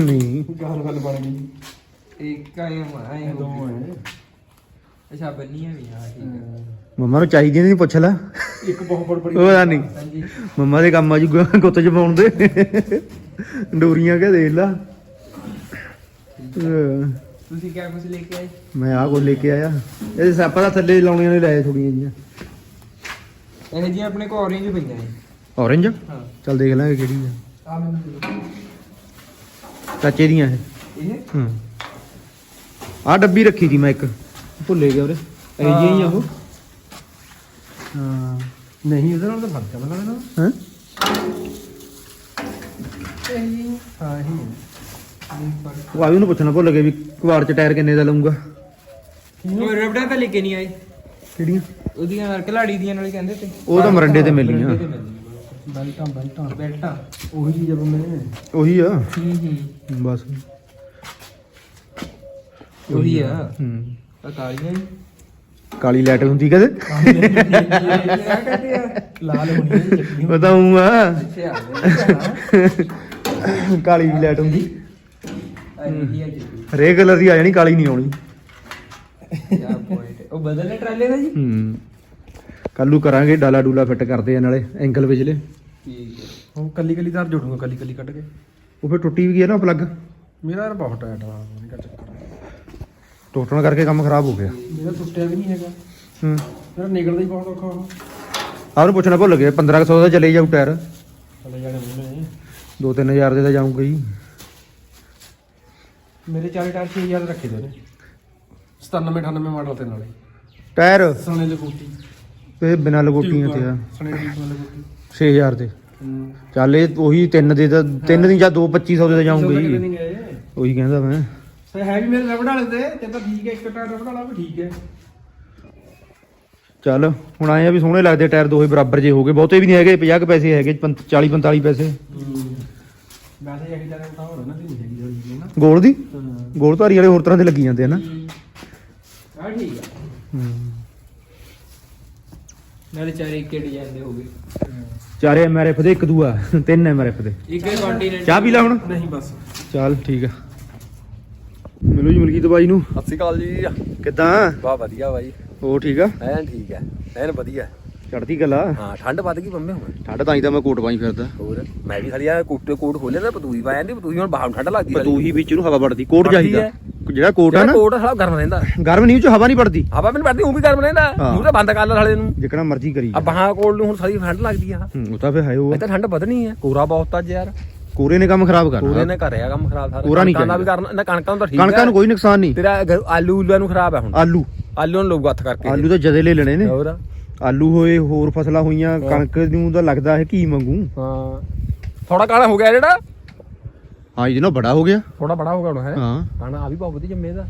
ਨਹੀਂ। ਗੱਲ ਗੱਲ ਬਣ ਗਈ। ਇੱਕ ਆਏ ਆਏ ਦੋ ਹੈ ਅੱਛਾ ਬੰਨੀਆਂ ਵੀ ਆ। ਠੀਕ ਮੰਮਾ ਨੂੰ ਚਾਹੀਦੀ ਨਹੀਂ ਪੁੱਛ ਲੈ। ਇੱਕ ਬਹੁਤ ਬੜੀ ਬੜੀ ਉਹਦਾ ਨਹੀਂ। ਹਾਂਜੀ। ਮੰਮਾ ਦੇ ਕੰਮ ਆ ਜੂਗਾ ਗੁੱਤ ਚ ਪਾਉਣ ਦੇ। ਡੋਰੀਆਂ ਕੇ ਦੇਖ ਲਾ। ਤੁਸੀਂ ਕਿਆ ਕੁਝ ਲੈ ਕੇ ਆਏ? ਮੈਂ ਆ ਕੋ ਲੈ ਕੇ ਆਇਆ। ਇਹ ਸਾਪਾ ਦਾ ਥੱਲੇ ਲਾਉਣੀਆਂ ਨੇ ਲਾਏ ਥੋੜੀਆਂ ਜੀਆਂ ਇਹ ਜੀ ਆਪਣੇ ਕੋ orange ਪਈਆਂ ਨੇ। ਔਰੰਜ ਹਾਂ। ਚੱਲ ਦੇਖ ਲਾਂਗੇ ਕਿਹੜੀ ਆ ਆ ਮੈਨੂੰ ਚਾਚੇ ਦੀਆਂ ਇਹ। ਇਹ? ਹੂੰ। ਆ ਡੱਬੀ ਰੱਖੀ ਸੀ ਮੈਂ ਇੱਕ। ਭੁੱਲੇ ਗਿਆ ਉਰੇ। ਇਹ ਜਿਹੀਆਂ ਹੀ ਆ ਉਹ। ਹਾਂ। ਨਹੀਂ ਉਹਦੇ ਨਾਲ ਤਾਂ ਫ਼ਰਕ ਹੈ ਮੈਨੂੰ ਲੱਗਦਾ। ਹਾਂ? ਹਾਂ ਇਹੀ ਉਹ ਆਵੀ ਨੂੰ ਪੁੱਛਣਾ ਭੁੱਲ ਗਏ ਵੀ ਕੁਆੜ ਚ ਟਾਇਰ ਕਿੰਨੇ ਦਾ ਲਊਗਾ। ਉਹ ਰਬੜਾ ਤਾਂ ਲੈ ਕੇ ਨਹੀਂ ਆਏ ਕਿਹੜੀਆਂ? ਉਹਦੀਆਂ ਕਲਾੜੀ ਦੀਆਂ ਨਾਲ ਹੀ ਕਹਿੰਦੇ ਤੇ। ਉਹ ਤਾਂ ਮਰੰਡੇ ਤੇ ਮਿਲੀਆਂ ਬੈਲਟਾਂ ਬੈਲਟਾਂ। ਬੈਲਟਾਂ। ਉਹੀ ਚੀਜ਼ ਆਪਾਂ ਮੈਂ ਉਹੀ ਆ? ਹੂੰ ਹੂੰ। ਬਸ। ਉਹੀ ਆ। ਹੂੰ। ਆ ਕਾਲੀਆਂ ਹੀ। ਕਾਲੀ ਲਾਈਟ ਹੁੰਦੀ ਕਦੇ? ਕਿਆ ਕਹਿੰਦੇ ਆ ਲਾਲ ਹੋਣੀ ਹੈ। ਚੱਕੀ ਬਤਾਉਂ ਆ। ਇੱਥੇ ਆ ਗਏ। ਕਾਲੀ ਲਾਈਟ ਹੁੰਦੀ। ਆਈ ਹੈ ਜੀ ਹਰੇਕ ਕਲਰ ਦੀ ਆ ਜਾਣੀ ਕਾਲੀ ਨਹੀਂ ਆਉਣੀ। ਕਿਆ ਪੁਆਇੰਟ ਉਹ ਟਰਾਲੇ ਦਾ ਜੀ? ਹੂੰ। ਕੱਲੂ ਕਰਾਂਗੇ ਡਾਲਾ ਡੂਲਾ ਫਿੱਟ ਕਰਦੇ ਆ ਨਾਲੇ ਐਂਗਲ ਵਿਚਲੇ। ਠੀਕ ਹੈ। ਹੁਣ ਕੱਲੀ ਕੱਲੀ ਤਾਰ ਜੋੜੂਗਾ ਕੱਲੀ ਕੱਲੀ ਕੱਢ ਕੇ। ਉਹ ਫਿਰ ਟੁੱਟੀ ਵੀ ਗਈ ਆ ਨਾ ਪਲੱਗ ਮੇਰਾ ਯਾਰ ਬਹੁਤ ਟਾਈਟ ਆ ਨਹੀਂ ਕਰ ਚੱਕਰ ਟੁੱਟਣ ਕਰਕੇ ਕੰਮ ਖਰਾਬ ਹੋ ਗਿਆ। ਮੇਰਾ ਟੁੱਟਿਆ ਵੀ ਨਹੀਂ ਹੈਗਾ। ਹੂੰ। ਮੇਰਾ ਨਿਕਲਦਾ ਹੀ ਬਹੁਤ ਔਖਾ ਉਹ। ਆਹ ਨੂੰ ਪੁੱਛਣਾ ਭੁੱਲ ਗਏ 1500 ਦਾ ਚਲੇ ਜਾਊ ਟਾਇਰ। ਚਲੇ ਜਾਣੇ ਉਹਨੇ 2-3000 ਦੇ ਤਾਂ ਜਾਊਗਾ ਹੀ ਮੇਰੇ ਚਾਰੇ ਟਾਇਰ 6000 ਰੱਖੇ ਦੇ ਨੇ। 97 98 ਮਾਡਲ ਤੇ ਨਾਲੇ। ਟਾਇਰ? ਸਣੇ ਲਗੋਟੀ ਇਹ ਬਿਨਾਂ ਲਗੋਟੀਆਂ ਤੇ ਆ। ਸਣੇ ਦੀ ਲਗੋਟੀ 6000 ਦੇ ਚੱਲ ਇਹ ਉਹੀ ਤਿੰਨ ਦੇ ਤਾਂ ਤਿੰਨ ਨਹੀਂ ਜਾਂ 2 2500 ਦੇ ਤਾਂ ਜਾਊਗਾ ਹੀ ਨਹੀਂ ਗਏ। ਉਹੀ ਕਹਿੰਦਾ ਮੈਂ। ਸੇ ਹੈ ਵੀ ਮੇਰੇ ਰਬੜ ਵਾਲੇ ਤੇ ਤੇ ਤਾਂ ਠੀਕ ਹੈ ਇੱਕ ਟਾਇਰ ਰਬੜ ਵਾਲਾ ਵੀ ਠੀਕ ਹੈ। ਚੱਲ ਹੁਣ ਆਏ ਆ ਵੀ ਸੋਹਣੇ ਲੱਗਦੇ ਟਾਇਰ ਦੋਹੇ ਬਰਾਬਰ ਜੇ ਹੋ ਗਏ। ਬਹੁਤੇ ਵੀ ਨਹੀਂ ਹੈਗੇ 50 ਕੁ ਪੈਸੇ ਹੈਗੇ 40 45 ਪੈਸੇ। ਵੈਸੇ ਇਹੀ ਟਾਇਰ ਤਾਂ ਹੋਰ ਨਾ ਤੇ ਨਹੀਂ ਹੈਗੀ ਜਿਹੜੀ ਨਾ। ਗੋਲ ਦੀ? ਹਾਂ। ਗੋਲ ਧਾਰੀ ਵਾਲੇ ਹੋਰ ਤਰ੍ਹਾਂ ਦੇ ਲੱਗੀ ਜਾਂਦੇ ਆ ਨਾ। ਆ ਠੀਕ ਆ। ਨਾਲੇ ਚਾਰੇ ਇੱਕ ਡਿਜ਼ਾਈਨ ਦੇ ਹੋ ਗਏ। ਚਾਰੇ ਐਮਆਰਐਫ ਦੇ ਇੱਕ ਦੂਆ ਤਿੰਨ ਐਮਆਰਐਫ ਦੇ। ਇੱਕ ਹੈ ਕੰਟੀਨੈਂਟ ਚਾਹ ਪੀ ਲੈ ਹੁਣ। ਨਹੀਂ ਬਸ। ਚੱਲ ਠੀਕ ਆ। ਮਿਲੋ ਜੀ ਮਲਕੀਤ ਬਾਈ ਨੂੰ। ਸਤਿ ਸ਼੍ਰੀ ਅਕਾਲ ਜੀ। ਕਿੱਦਾਂ? ਵਾਹ ਵਧੀਆ ਬਾਈ। ਉਹ ਠੀਕ ਆ? ਐਨ ਠੀਕ ਹੈ ਐਨ ਵਧੀਆ। ਚੜਦੀ ਗੱਲਾ ਹਾਂ ਠੰਡ ਵੱਧ ਗਈ ਬੰਮੇ ਹੁਣ। ਠੰਡ ਤਾਂ ਹੀ ਤਾਂ ਮੈਂ ਕੋਟ ਪਾਈ ਫਿਰਦਾ ਹੋਰ ਮੈਂ ਵੀ ਖਾਲੀ ਆ ਕੋਟ ਕੋਟ ਖੋਲਿਆ ਤਾਂ ਪਤੂਈ ਪਾ ਜਾਂਦੀ ਪਤੂਈ ਹੁਣ ਬਾਹਰ ਠੰਡ ਲੱਗਦੀ ਪਰ ਤੂੰ ਹੀ ਵਿੱਚ ਨੂੰ ਹਵਾ ਵੜਦੀ ਕੋਟ ਚਾਹੀਦਾ। ਹੈ। ਜਿਹੜਾ ਕੋਟ ਆ ਨਾ। ਕੋਟ ਸਾਲਾ ਗਰਮ ਰਹਿੰਦਾ। ਗਰਮ ਨਹੀਂ ਉਹ ਚ ਹਵਾ ਨਹੀਂ ਵੜਦੀ। ਹਵਾ ਵੀ ਨਹੀਂ ਵੱਧਦੀ ਉਹ ਵੀ ਗਰਮ ਰਹਿੰਦਾ। ਹਾਂ। ਮੂੰਹ ਤਾਂ ਬੰਦ ਕਰ ਲੈ ਸਾਲੇ ਨੂੰ। ਜਿਕਣਾ ਮਰਜ਼ੀ ਕਰੀ ਆ ਬਾਹਾਂ ਕੋਲ ਨੂੰ ਹੁਣ ਸਾਰੀ ਠੰਡ ਲੱਗਦੀ ਆ। ਹੂੰ, ਉਹ ਤਾਂ ਫੇ ਹੈ ਉਹ। ਇਹ ਤਾਂ ਠੰਡ ਵਧਣੀ ਹੈ ਕੋਰਾ ਬਹੁਤ ਅੱਜ ਯਾਰ। ਕੋਰੇ ਨੇ ਕੰਮ ਖਰਾਬ ਕੋਰੇ ਕਰਨਾ ਨੇ ਕਰਿਆ ਕੰਮ ਖਰਾਬ ਸਾਰਾ। ਕੋਰਾ ਨਹੀਂ ਵੀ। ਕਰਨਾ ਇਹਨਾਂ ਕਣਕਾਂ ਨੂੰ ਤਾਂ ਠੀਕ ਕਣਕਾਂ ਨੂੰ ਹੈ। ਕੋਈ ਨੁਕਸਾਨ ਨਹੀਂ। ਤੇਰਾ ਆਲੂ ਉਲੂਆਂ ਨੂੰ ਖਰਾਬ ਹੈ ਹੁਣ। ਆਲੂ। ਆਲੂ ਨੂੰ ਲੋਕ ਹੱਥ ਕਰਕੇ। ਆਲੂ ਤਾਂ ਜਦੇ ਲੈ ਲੈਣੇ ਨੇ। ਹੋਰ? ਆਲੂ ਹੋਏ ਹੋਰ ਫਸਲਾਂ ਹੋਈਆਂ ਕਣਕ ਨੂੰ ਤਾਂ ਲੱਗਦਾ ਹੈ ਕੀ ਮੰਗੂ? ਹਾਂ। ਥੋੜਾ ਕਾਲਾ ਹੋ ਗਿਆ ਜਿਹੜਾ? ਹਾਂ ਇਹਦੇ ਨਾਲ ਬੜਾ ਹੋ ਗਿਆ। ਥੋੜਾ ਬੜਾ ਹੋ ਗਿਆ ਹੁਣ ਹੈ? ਹਾਂ। ਕਾਣਾ ਆ ਵੀ ਬਹੁਤ ਵਧੀਆ ਜੰਮੇ ਦਾ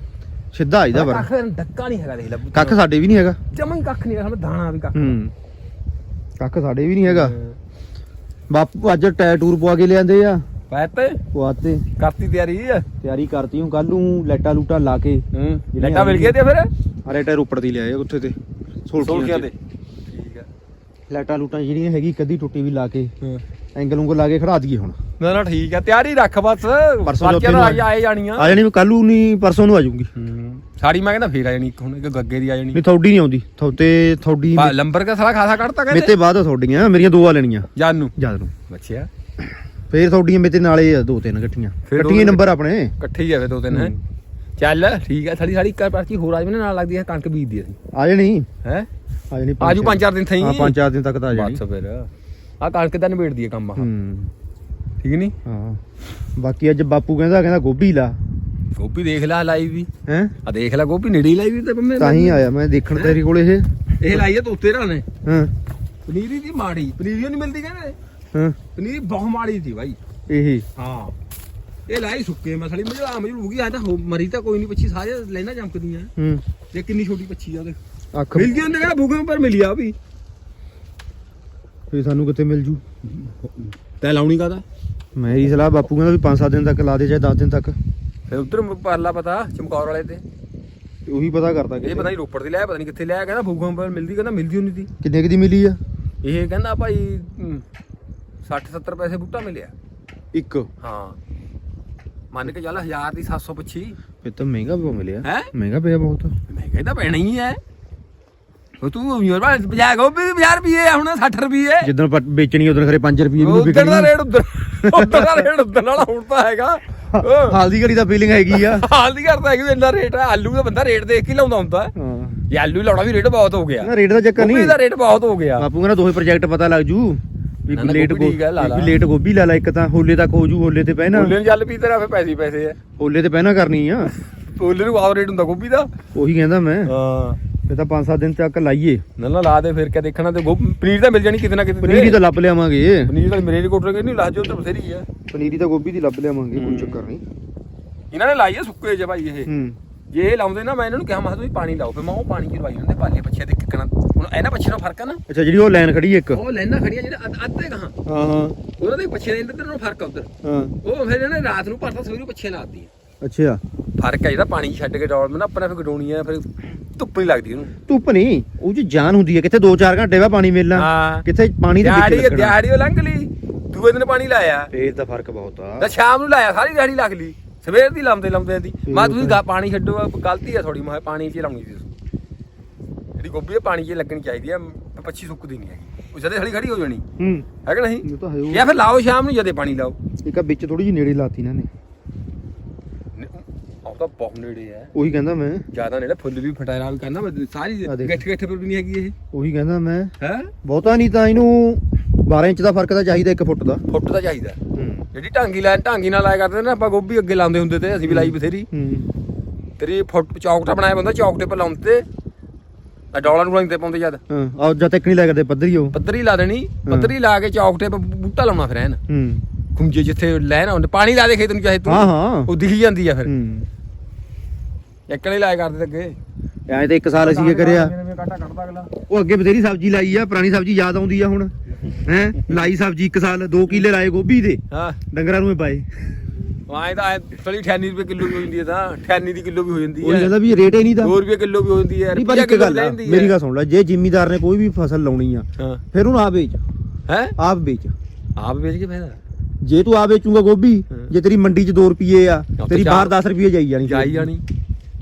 ਸਿੱਧਾ ਇਹਦਾ ਬਰ ਕੱਖ ਡੱਕਾ ਨਹੀਂ ਹੈਗਾ ਦੇਖ ਲੈ ਕੱਖ ਸਾਡੇ ਵੀ ਨਹੀਂ ਹੈਗਾ। ਜਮਾਂ ਹੀ ਕੱਖ ਨਹੀਂ ਹੈਗਾ ਦਾਣਾ ਵੀ ਕੱਖ ਹੂੰ। ਕੱਖ ਸਾਡੇ ਵੀ ਨਹੀਂ ਹੈਗਾ। ਬਾਪੂ ਅੱਜ ਟਾਇਰ ਟੂਰ ਪਵਾ ਕੇ ਲਿਆਂਦੇ ਆ। ਪੈਤ? ਪਵਾਤੇ। ਕਰਤੀ ਤਿਆਰੀ ਤਿਆਰੀ ਕਰਤੀ ਹੂੰ ਕੱਲ ਨੂੰ ਲੈਟਾ ਲੂਟਾ ਲਾ ਕੇ ਹੂੰ ਲੈਟਾ ਮਿਲ ਗਿਆ ਤੇ ਫਿਰ? ਅਰੇ ਟਾਇਰ ਉੱਪਰ ਦੀ ਲਿਆਏ ਉੱਥੇ ਤੇ ਸੋਲਕੀਆਂ ਤੇ। ਠੀਕ ਹੈ ਲਾਈਟਾਂ ਲੂਟਾਂ ਜਿਹੜੀਆਂ ਹੈਗੀ ਕਦੀ ਟੁੱਟੀ ਵੀ ਲਾ ਕੇ। ਹਾਂ। ਐਂਗਲ ਉਂਗਲ ਲਾ ਕੇ ਖੜਾ ਦਈਏ ਹੁਣ? ਨਾ ਨਾ ਠੀਕ ਹੈ ਤਿਆਰੀ ਰੱਖ ਬਸ। ਪਰਸੋਂ ਚੌਥੇ ਨੂੰ ਆਏ ਜਾਣੀਆਂ। ਆ ਜਾਣੀ ਕੱਲ ਨੂੰ ਨਹੀਂ ਪਰਸੋਂ ਨੂੰ ਆ ਜਾਊਗੀ। ਸਾੜੀ ਮੈਂ ਕਹਿੰਦਾ ਫੇਰ ਆ ਜਾਣੀ ਹੁਣ ਇੱਕ ਗੱਗੇ ਦੀ ਆ ਜਾਣੀ। ਨਹੀਂ ਥੌਡੀ ਨਹੀਂ ਆਉਂਦੀ। ਥੌਤੇ ਬਾ ਲੰਬਰ ਕਾ ਸਾਲਾ ਖਾਸਾ ਕੱਢਤਾ ਮੇਤੇ ਕਹਿੰਦੇ ਬਾਅਦ ਆ ਥੌਡੀਆਂ ਮੇਰੀਆਂ ਦੋ ਆ ਲੈਣੀਆਂ। ਜਾਨੂ। ਜਦ ਨੂੰ ਬੱਚਿਆ ਫੇਰ ਥੌਡੀਆਂ ਮੇਤੇ ਨਾਲੇ ਆ ਦੋ ਤਿੰਨ ਇਕੱਠੀਆਂ। ਇਕੱਠੀਆਂ ਨੰਬਰ ਆਪਣੇ। ਇਕੱਠੇ ਹੀ ਆਵੇ ਦੋ ਤਿੰਨ। ਹੈ। ਚੱਲ ਠੀਕ ਹੈ ਸਾਡੀ ਸਾਡੀ ਇੱਕ ਪਰਚੀ ਹੋਰ ਆ ਜਾਵੇ ਨਾਲ ਲੱਗਦੀ ਹੈ ਕਣਕ ਬੀਜਦੀ ਅਸੀਂ ਆ ਜਾਣੀ। ਹੈ? ਆ ਜਾਣੀ ਆਜੂ ਪੰਜ ਚਾਰ ਦਿਨ ਥਈ। ਹਾਂ ਪੰਜ ਚਾਰ ਦਿਨ ਤੱਕ ਤਾਂ ਆ ਜਾਣੀ। ਬਸ ਫਿਰ। ਆ ਕਣਕ ਦਾ ਨਿਬੇੜਦੀ ਹੈ ਕੰਮ ਆ ਹੂੰ। ਠੀਕ ਨਹੀਂ ਹਾਂ। ਬਾਕੀ ਅੱਜ ਬਾਪੂ ਕਹਿੰਦਾ ਕਹਿੰਦਾ ਗੋਭੀ ਲਾ। ਗੋਭੀ ਦੇਖ ਲੈ ਲਾਈ ਵੀ। ਹੈ? ਆ ਦੇਖ ਲੈ ਗੋਭੀ ਨੇੜੇ ਲਾਈ ਵੀ ਤੇ ਤਾਂ ਹੀ ਆਇਆ ਮੈਂ ਦੇਖਣ ਤੇਰੇ ਕੋਲ ਇਹ। ਇਹ ਲਾਈ ਹੈ ਤੋਤੇ ਰਾਂ ਨੇ ਹਾਂ। ਪਨੀਰੀ ਦੀ ਮਾੜੀ ਪਨੀਰੀ ਨਹੀਂ ਮਿਲਦੀ ਕਹਿੰਦੇ। ਹਾਂ। ਪਨੀਰੀ ਬਹੁਤ ਮਾੜੀ ਸੀ ਭਾਈ ਇਹ। ਹਾਂ। ਇਹ ਲਾਈ ਸੁੱਕੇ ਮਸਲੀ ਮਜਲਾ ਮਜਲੂਗੀ ਆ ਤਾਂ ਮਰੀ ਤਾਂ ਕੋਈ ਨਹੀਂ ਪੱਛੀ ਸਾਰੇ ਲੈਣਾ ਚਮਕਦੀਆਂ ਹੂੰ। ਇਹ ਕਿੰਨੀ ਛੋਟੀ ਪੱਛੀ ਆ ਉਹਦੇ ਅੱਖ ਮਿਲ ਗਈ ਉਹਨੇ ਕਹਿੰਦਾ ਭੂਖੇ ਪਰ ਮਿਲੀ ਆ ਵੀ। ਫੇਰ ਸਾਨੂੰ ਕਿੱਥੇ ਮਿਲ ਜੂ? ਤੈ ਲਾਉਣੀ ਕਾਦਾ ਮੇਰੀ ਸਲਾਹ ਬਾਪੂ ਕਹਿੰਦਾ ਵੀ 5-7 ਦਿਨ ਤੱਕ ਲਾ ਦੇ ਚਾਹੇ 10 ਦਿਨ ਤੱਕ। ਫਿਰ ਉਧਰ ਪਰਲਾ ਪਤਾ ਚਮਕੌਰ ਵਾਲੇ ਤੇ। ਉਹੀ ਪਤਾ ਕਰਦਾ ਇਹ ਪਤਾ ਨਹੀਂ ਰੋਪੜ ਦੀ ਲਿਆ ਪਤਾ ਨਹੀਂ ਕਿੱਥੇ ਲਿਆ ਕਹਿੰਦਾ ਭੂਖੇ ਪਰ ਮਿਲਦੀ ਕਹਿੰਦਾ ਮਿਲਦੀ ਹੋਣੀ ਸੀ ਕਿੰਨੇ ਕੁ ਦੀ ਮਿਲੀ ਆ? ਇਹ ਕਹਿੰਦਾ ਭਾਈ 60 70 ਪੈਸੇ ਬੂਟਾ ਮਿਲਿਆ। ਇੱਕ। ਹਾਂ। ਮੰਨ ਕੇ ਚੱਲ 1000 ਦੀ 700 ਪੱਛੀ ਫਿਰ ਤਾਂ ਮਹਿੰਗਾ ਵੀ ਮਿਲਿਆ। ਹੈਂ? ਮਹਿੰਗਾ ਪਿਆ ਬਹੁਤ। ਮੈਂ ਕਹਿੰਦਾ ਪੈਣਾ ਹੀ ਹੈ। ਉਹ ਤੂੰ ਬਾਅਦ ਬਜਾ ਗੋਭੀ ਵੀ 50 ਰੁਪਏ ਹੁਣ 60 ਰੁਪਏ ਜਿੱਦਣ ਪ- ਵੇਚਣੀ ਉਦੋਂ ਖਰੇ 5 ਰੁਪਏ ਵੀ ਉਧਰ ਦਾ ਵਿਕਣੀ। ਰੇਟ ਉਧਰ ਉਧਰ ਦਾ ਰੇਟ ਉਧਰ ਨਾਲ ਹੁਣ ਤਾਂ ਹੈਗਾ। ਉਹ ਹਾਲਦੀ ਘੜੀ ਦਾ ਫੀਲਿੰਗ ਹੈਗੀ ਆ। ਹਾਲ ਦੀ ਕਰਦਾ ਹੈਗੀ ਵੀ ਇੰਨਾ ਰੇਟ ਹੈ ਆਲੂ ਦਾ ਬੰਦਾ ਰੇਟ ਦੇਖ ਕੇ ਹੀ ਲਾਉਂਦਾ ਹੁੰਦਾ। ਹਾਂ। ਇਹ ਆਲੂ ਹੀ ਲਾਉਣਾ ਵੀ ਰੇਟ ਬਹੁਤ ਹੋ ਗਿਆ। ਨਾ ਰੇਟ ਦਾ ਚੱਕਰ ਗੋਭੀ ਨਹੀਂ। ਦਾ ਰੇਟ ਬਹੁਤ ਹੋ ਗਿਆ। ਬਾਪੂ ਕਹਿੰਦਾ ਦੋਹੇ ਪ੍ਰੋਜੈਕਟ ਪਤਾ ਲੱਗ ਜੂ। ਵੀ ਨਾ, ਨਾ, ਲੇਟ ਗੋਭੀ ਠੀਕ ਆ, ਲਾ ਲਾ। ਵੀ ਲੇਟ ਗੋਭੀ ਲਾ ਲਾ ਇੱਕ ਤਾਂ ਹੋਲੇ ਤੱਕ ਹੋ ਜੂ ਹੋਲੇ ਤੇ ਪਹਿਨਾ ਬੋਲੇ ਨੂੰ ਚੱਲ ਪੀ ਤੇਰਾ ਫੇ ਪੈਸੇ ਹੀ ਪੈਸੇ ਆ। ਹੋਲੇ ਤੇ ਪਹਿਨਾ ਕਰਨੀ ਆ। ਬੋਲੇ ਨੂੰ ਆਵ ਰੇਟ ਹੁੰਦਾ ਗੋਭੀ ਦਾ। ਉਹੀ ਕਹਿੰਦਾ ਮੈਂ। ਹਾਂ। ਫਿਰ ਤਾਂ 5-7 ਦਿਨ ਤੱਕ ਲਾਈਏ। ਨਾ ਨਾ ਲਾ ਦੇ ਫਿਰ ਕਿਆ ਦੇਖਣਾ ਤੇ ਗੋਭੀ ਪਨੀਰ ਤਾਂ ਮਿਲ ਜਾਣੀ ਕਿਤੇ ਨਾ ਕਿਤੇ। ਪਨੀਰੀ ਤਾਂ ਲੱਭ ਲਿਆਵਾਂਗੇ। ਪਨੀਰ ਤਾਂ ਮੇਰੇ ਕੋਟਰ ਕੇ ਨਹੀਂ ਲਾ ਜੋ ਤੇ ਬਥੇਰੀ ਆ। ਪਨੀਰੀ ਤਾਂ ਗੋਭੀ ਦੀ ਲੱਭ ਲਿਆਵਾਂਗੇ ਕੋਈ। ਚੱਕਰ ਨਹੀਂ। ਇਹਨਾਂ ਨੇ ਲਾਈ ਆ ਸੁੱਕੇ ਜੇ ਭਾਈ ਇਹ। ਹੂੰ। ਜੇ ਇਹ ਲਾਉਂਦੇ ਨਾ ਮੈਂ ਇਹਨਾਂ ਨੂੰ ਕਿਹਾ ਮੈਂ ਤੁਸੀਂ ਪਾਣੀ ਲਾਓ। ਫਿਰ ਮੈਂ ਉਹ ਪਾਣੀ ਚ ਲਵਾਈ ਹੁੰਦੇ ਪਾਲੇ ਪੱਛੇ ਦੇ ਕਿੱਕਣਾ। ਹੁਣ ਇਹਨਾਂ ਪੱਛੇ ਦਾ ਫ਼ਰਕ ਆ ਨਾ। ਅੱਛਾ ਜਿਹੜੀ ਉਹ ਲਾਈਨ ਖੜੀ ਇੱਕ। ਉਹ ਲੈਣਾ ਖੜੀਆਂ ਜਿਹੜੇ ਅੱਧ- ਕਹਾਂ ਹਾਂ। ਹਾਂ ਉਹਨਾਂ ਦੇ ਪੱਛੇ ਦੇ ਇੰਦਰ ਨੂੰ ਫ਼ਰਕ ਆ ਉਧਰ। ਹਾਂ। ਉਹ ਫਿਰ ਇਹਨੇ ਰਾਤ ਨੂੰ ਭਰਤਾ ਸਵੇਰ ਨੂੰ ਪੱਛੇ ਲਾਤੀ ਅੱਛਾ। ਫ਼ਰਕ ਹੈ ਜਿਹੜਾ ਪਾਣੀ ਛੱਡ ਕੇ ਡੋਲ ਨਾ ਆਪਣਾ ਫਿਰ ਗਡੋਣੀ ਆ ਫਿਰ ਧੁੱਪ ਨਹੀਂ ਲੱਗਦੀ ਉਹਨੂੰ ਧੁੱਪ ਨਹੀਂ ਉਹ ਚ ਜਾਨ ਹੁੰਦੀ ਹੈ ਕਿੱਥੇ 2-4 ਘੰਟੇ ਬਾਅਦ ਪਾਣੀ ਮਿਲਣਾ। ਕਿੱਥੇ ਪਾਣੀ ਦੇ ਵਿੱਚ ਦਿਹਾੜੀ ਦਿਹਾੜੀ ਉਹ ਲੰਘ ਲਈ। ਦੂਏ ਦਿਨ ਪਾਣੀ ਲਾਇਆ। ਫੇਰ ਤਾਂ ਫ਼ਰਕ ਬਹੁਤ ਆ। ਤਾਂ ਸ਼ਾਮ ਨੂੰ ਲਾਇਆ ਸਾਰੀ ਦਿਹਾੜੀ ਲੱਗ ਲਈ। ਸਵੇਰ ਦੀ ਲਾਉਂਦੇ ਲਾਉਂਦੇ ਦੀ। ਮੈਂ ਤੁਸੀਂ ਪਾਣੀ ਛੱਡੋ ਗਲਤੀ ਆ ਥੋੜੀ ਮੈਂ ਪਾਣੀ 'ਚ ਲਾਉਣੀ ਸੀ। ਤੁਸੀਂ ਜਿਹੜੀ ਗੋਭੀ ਆ ਪਾਣੀ 'ਚ ਲੱਗਣੀ ਚਾਹੀਦੀ ਆ ਪੱਛੀ ਸੁੱਕਦੀ ਨਹੀਂ ਹੈਗੀ। ਉਹ ਜਦੇ ਖੜੀ ਖੜੀ ਹੋ ਜਾਣੀ। ਹੂੰ। ਹੈ ਕਿ ਨਹੀਂ? ਇਹ ਤਾਂ ਹੈ ਜਾਂ ਫਿਰ ਲਾਓ ਸ਼ਾਮ ਨੂੰ ਜਦੇ ਪਾਣੀ ਲਾਓ। ਇੱਕ ਆ ਵਿੱਚ ਥੋੜੀ ਜਿਹੀ ਨੇੜੇ ਲਾਤੀ ਇਹਨਾਂ ਨੇ। ਆਹ ਤਾਂ ਬਹੁਤ ਨੇੜੇ ਆ ਉਹੀ ਕਹਿੰਦਾ ਮੈਂ। ਜ਼ਿਆਦਾ ਨੇੜੇ ਫੁੱਲ ਵੀ ਫਟਾਇਰਾ ਵੀ ਕਰਨਾ ਮੈਂ ਸਾਰੀ ਆ ਦੇਖ। ਗੱਠ ਗੱਠ ਪਰ ਵੀ ਨਹੀਂ ਹੈਗੀ ਇਹ। ਉਹੀ ਕਹਿੰਦਾ ਮੈਂ। ਹੈ? ਬਹੁਤਾ ਨਹੀਂ ਤਾਂ ਇਹਨੂੰ 12 ਇੰਚ ਦਾ ਫ਼ਰਕ ਤਾਂ ਚਾਹੀਦਾ 1 ਫੁੱਟ ਦਾ। ਫੁੱਟ ਦਾ ਚਾਹੀਦਾ। ਹੂੰ। ਜਿਹੜੀ ਢਾਂਗੀ ਲੈ ਢਾਂਗੀ ਨਾਲ ਲਾਇਆ ਕਰਦੇ ਨਾ ਆਪਾਂ ਗੋਭੀ ਅੱਗੇ ਲਾਉਂਦੇ ਹੁੰਦੇ ਤੇ ਅਸੀਂ ਵੀ ਲਾਈ ਬਥੇਰੀ। ਹੂੰ। ਤੇਰੀ ਫੁੱਟ ਚੌਕਟਾ ਬਣਾਇਆ ਬੰਦਾ ਚੌਕਟੇ ਪਰ ਲਾਉਂਦੇ ਤੇ ਆ ਡੋਲਾਂ ਨੂੰ ਤੇ ਪਾਉਂਦੇ ਜਦ। ਹਾਂ ਆ ਜਦ ਤੱਕ ਨਹੀਂ ਕਰਦੇ ਪੱਧਰੀ ਉਹ। ਪੱਧਰੀ ਲਾ ਦੇਣੀ ਪੱਧਰੀ ਲਾ ਕੇ ਚੌਕਟੇ ਪਰ ਬੂਟਾ ਲਾਉਣਾ ਫਿਰ ਐਨ। ਹੂੰ। ਖੁੰਝੇ ਜਿੱਥੇ ਲੈਣ ਆਉਂਦੇ ਪਾਣੀ ਲਾ ਦੇ ਖੇਤ ਨੂੰ ਚਾਹੇ ਤੂੰ। ਹਾਂ ਹਾਂ। ਉਹ ਦਿਖੀ ਜਾਂਦੀ ਆ ਫਿਰ। ਹੂੰ। ਇੱਕਲੇ ਲਾਇਆ ਕਰਦੇ ਅੱਗੇ। ਐਂ ਤੇ ਇੱਕ ਸਾਲ ਅਸੀਂ ਇਹ ਕਰਿਆ। ਜਿਵੇਂ ਕਾਟਾ ਕੱਢਦਾ ਅਗਲਾ। ਉਹ ਅੱਗੇ ਬਥੇਰੀ ਸਬਜ਼ੀ ਲਾਈ ਆ ਪੁਰਾਣੀ ਸਬਜ਼ੀ ਯਾਦ ਆਉਂਦੀ ਆ ਹੁਣ। ਹੈ? ਲਾਈ ਸਬਜ਼ੀ ਇੱਕ ਸਾਲ 2 ਕਿੱਲੇ ਲਾਏ ਗੋਭੀ ਦੇ। ਹਾਂ। ਡੰਗਰਾਂ ਨੂੰ ਹੀ ਪਾਏ। ਆਏ ਤਾਂ ਥੋੜੀ 98 ਰੁਪਏ ਕਿਲੋ ਵੀ ਹੋ ਜਾਂਦੀ ਹੈ ਤਾਂ। 98 ਦੀ ਕਿਲੋ ਵੀ ਹੋ ਜਾਂਦੀ ਉਹ ਹੈ ਕਹਿੰਦਾ ਵੀ ਰੇਟ ਹੀ ਨਹੀਂ ਦਾ 2 ਰੁਪਏ ਕਿਲੋ ਵੀ ਹੋ ਜਾਂਦੀ ਹੈ ਨਹੀਂ ਪਰ ਇੱਕ ਗੱਲ। ਮੇਰੀ ਗੱਲ ਸੁਣ ਲੈ ਜੇ ਜ਼ਿਮੀਦਾਰ ਨੇ ਕੋਈ ਵੀ ਫਸਲ ਲਾਉਣੀ ਆ ਫਿਰ ਉਹਨੂੰ ਆਪ ਵੇਚ। ਹੈ? ਆਪ ਵੇਚ। ਆਪ ਵੇਚ ਕੇ ਫਾਇਦਾ? ਜੇ ਤੂੰ ਆ ਵੇਚੂਗਾ ਗੋਭੀ। ਜੇ ਤੇਰੀ ਮੰਡੀ 'ਚ 2 ਰੁਪਏ ਆ ਤੇਰੀ ਬਾਹਰ 10 ਰੁਪਏ ਜਾਈ ਜਾਣੀ। ਜਾਈ ਜਾਣੀ।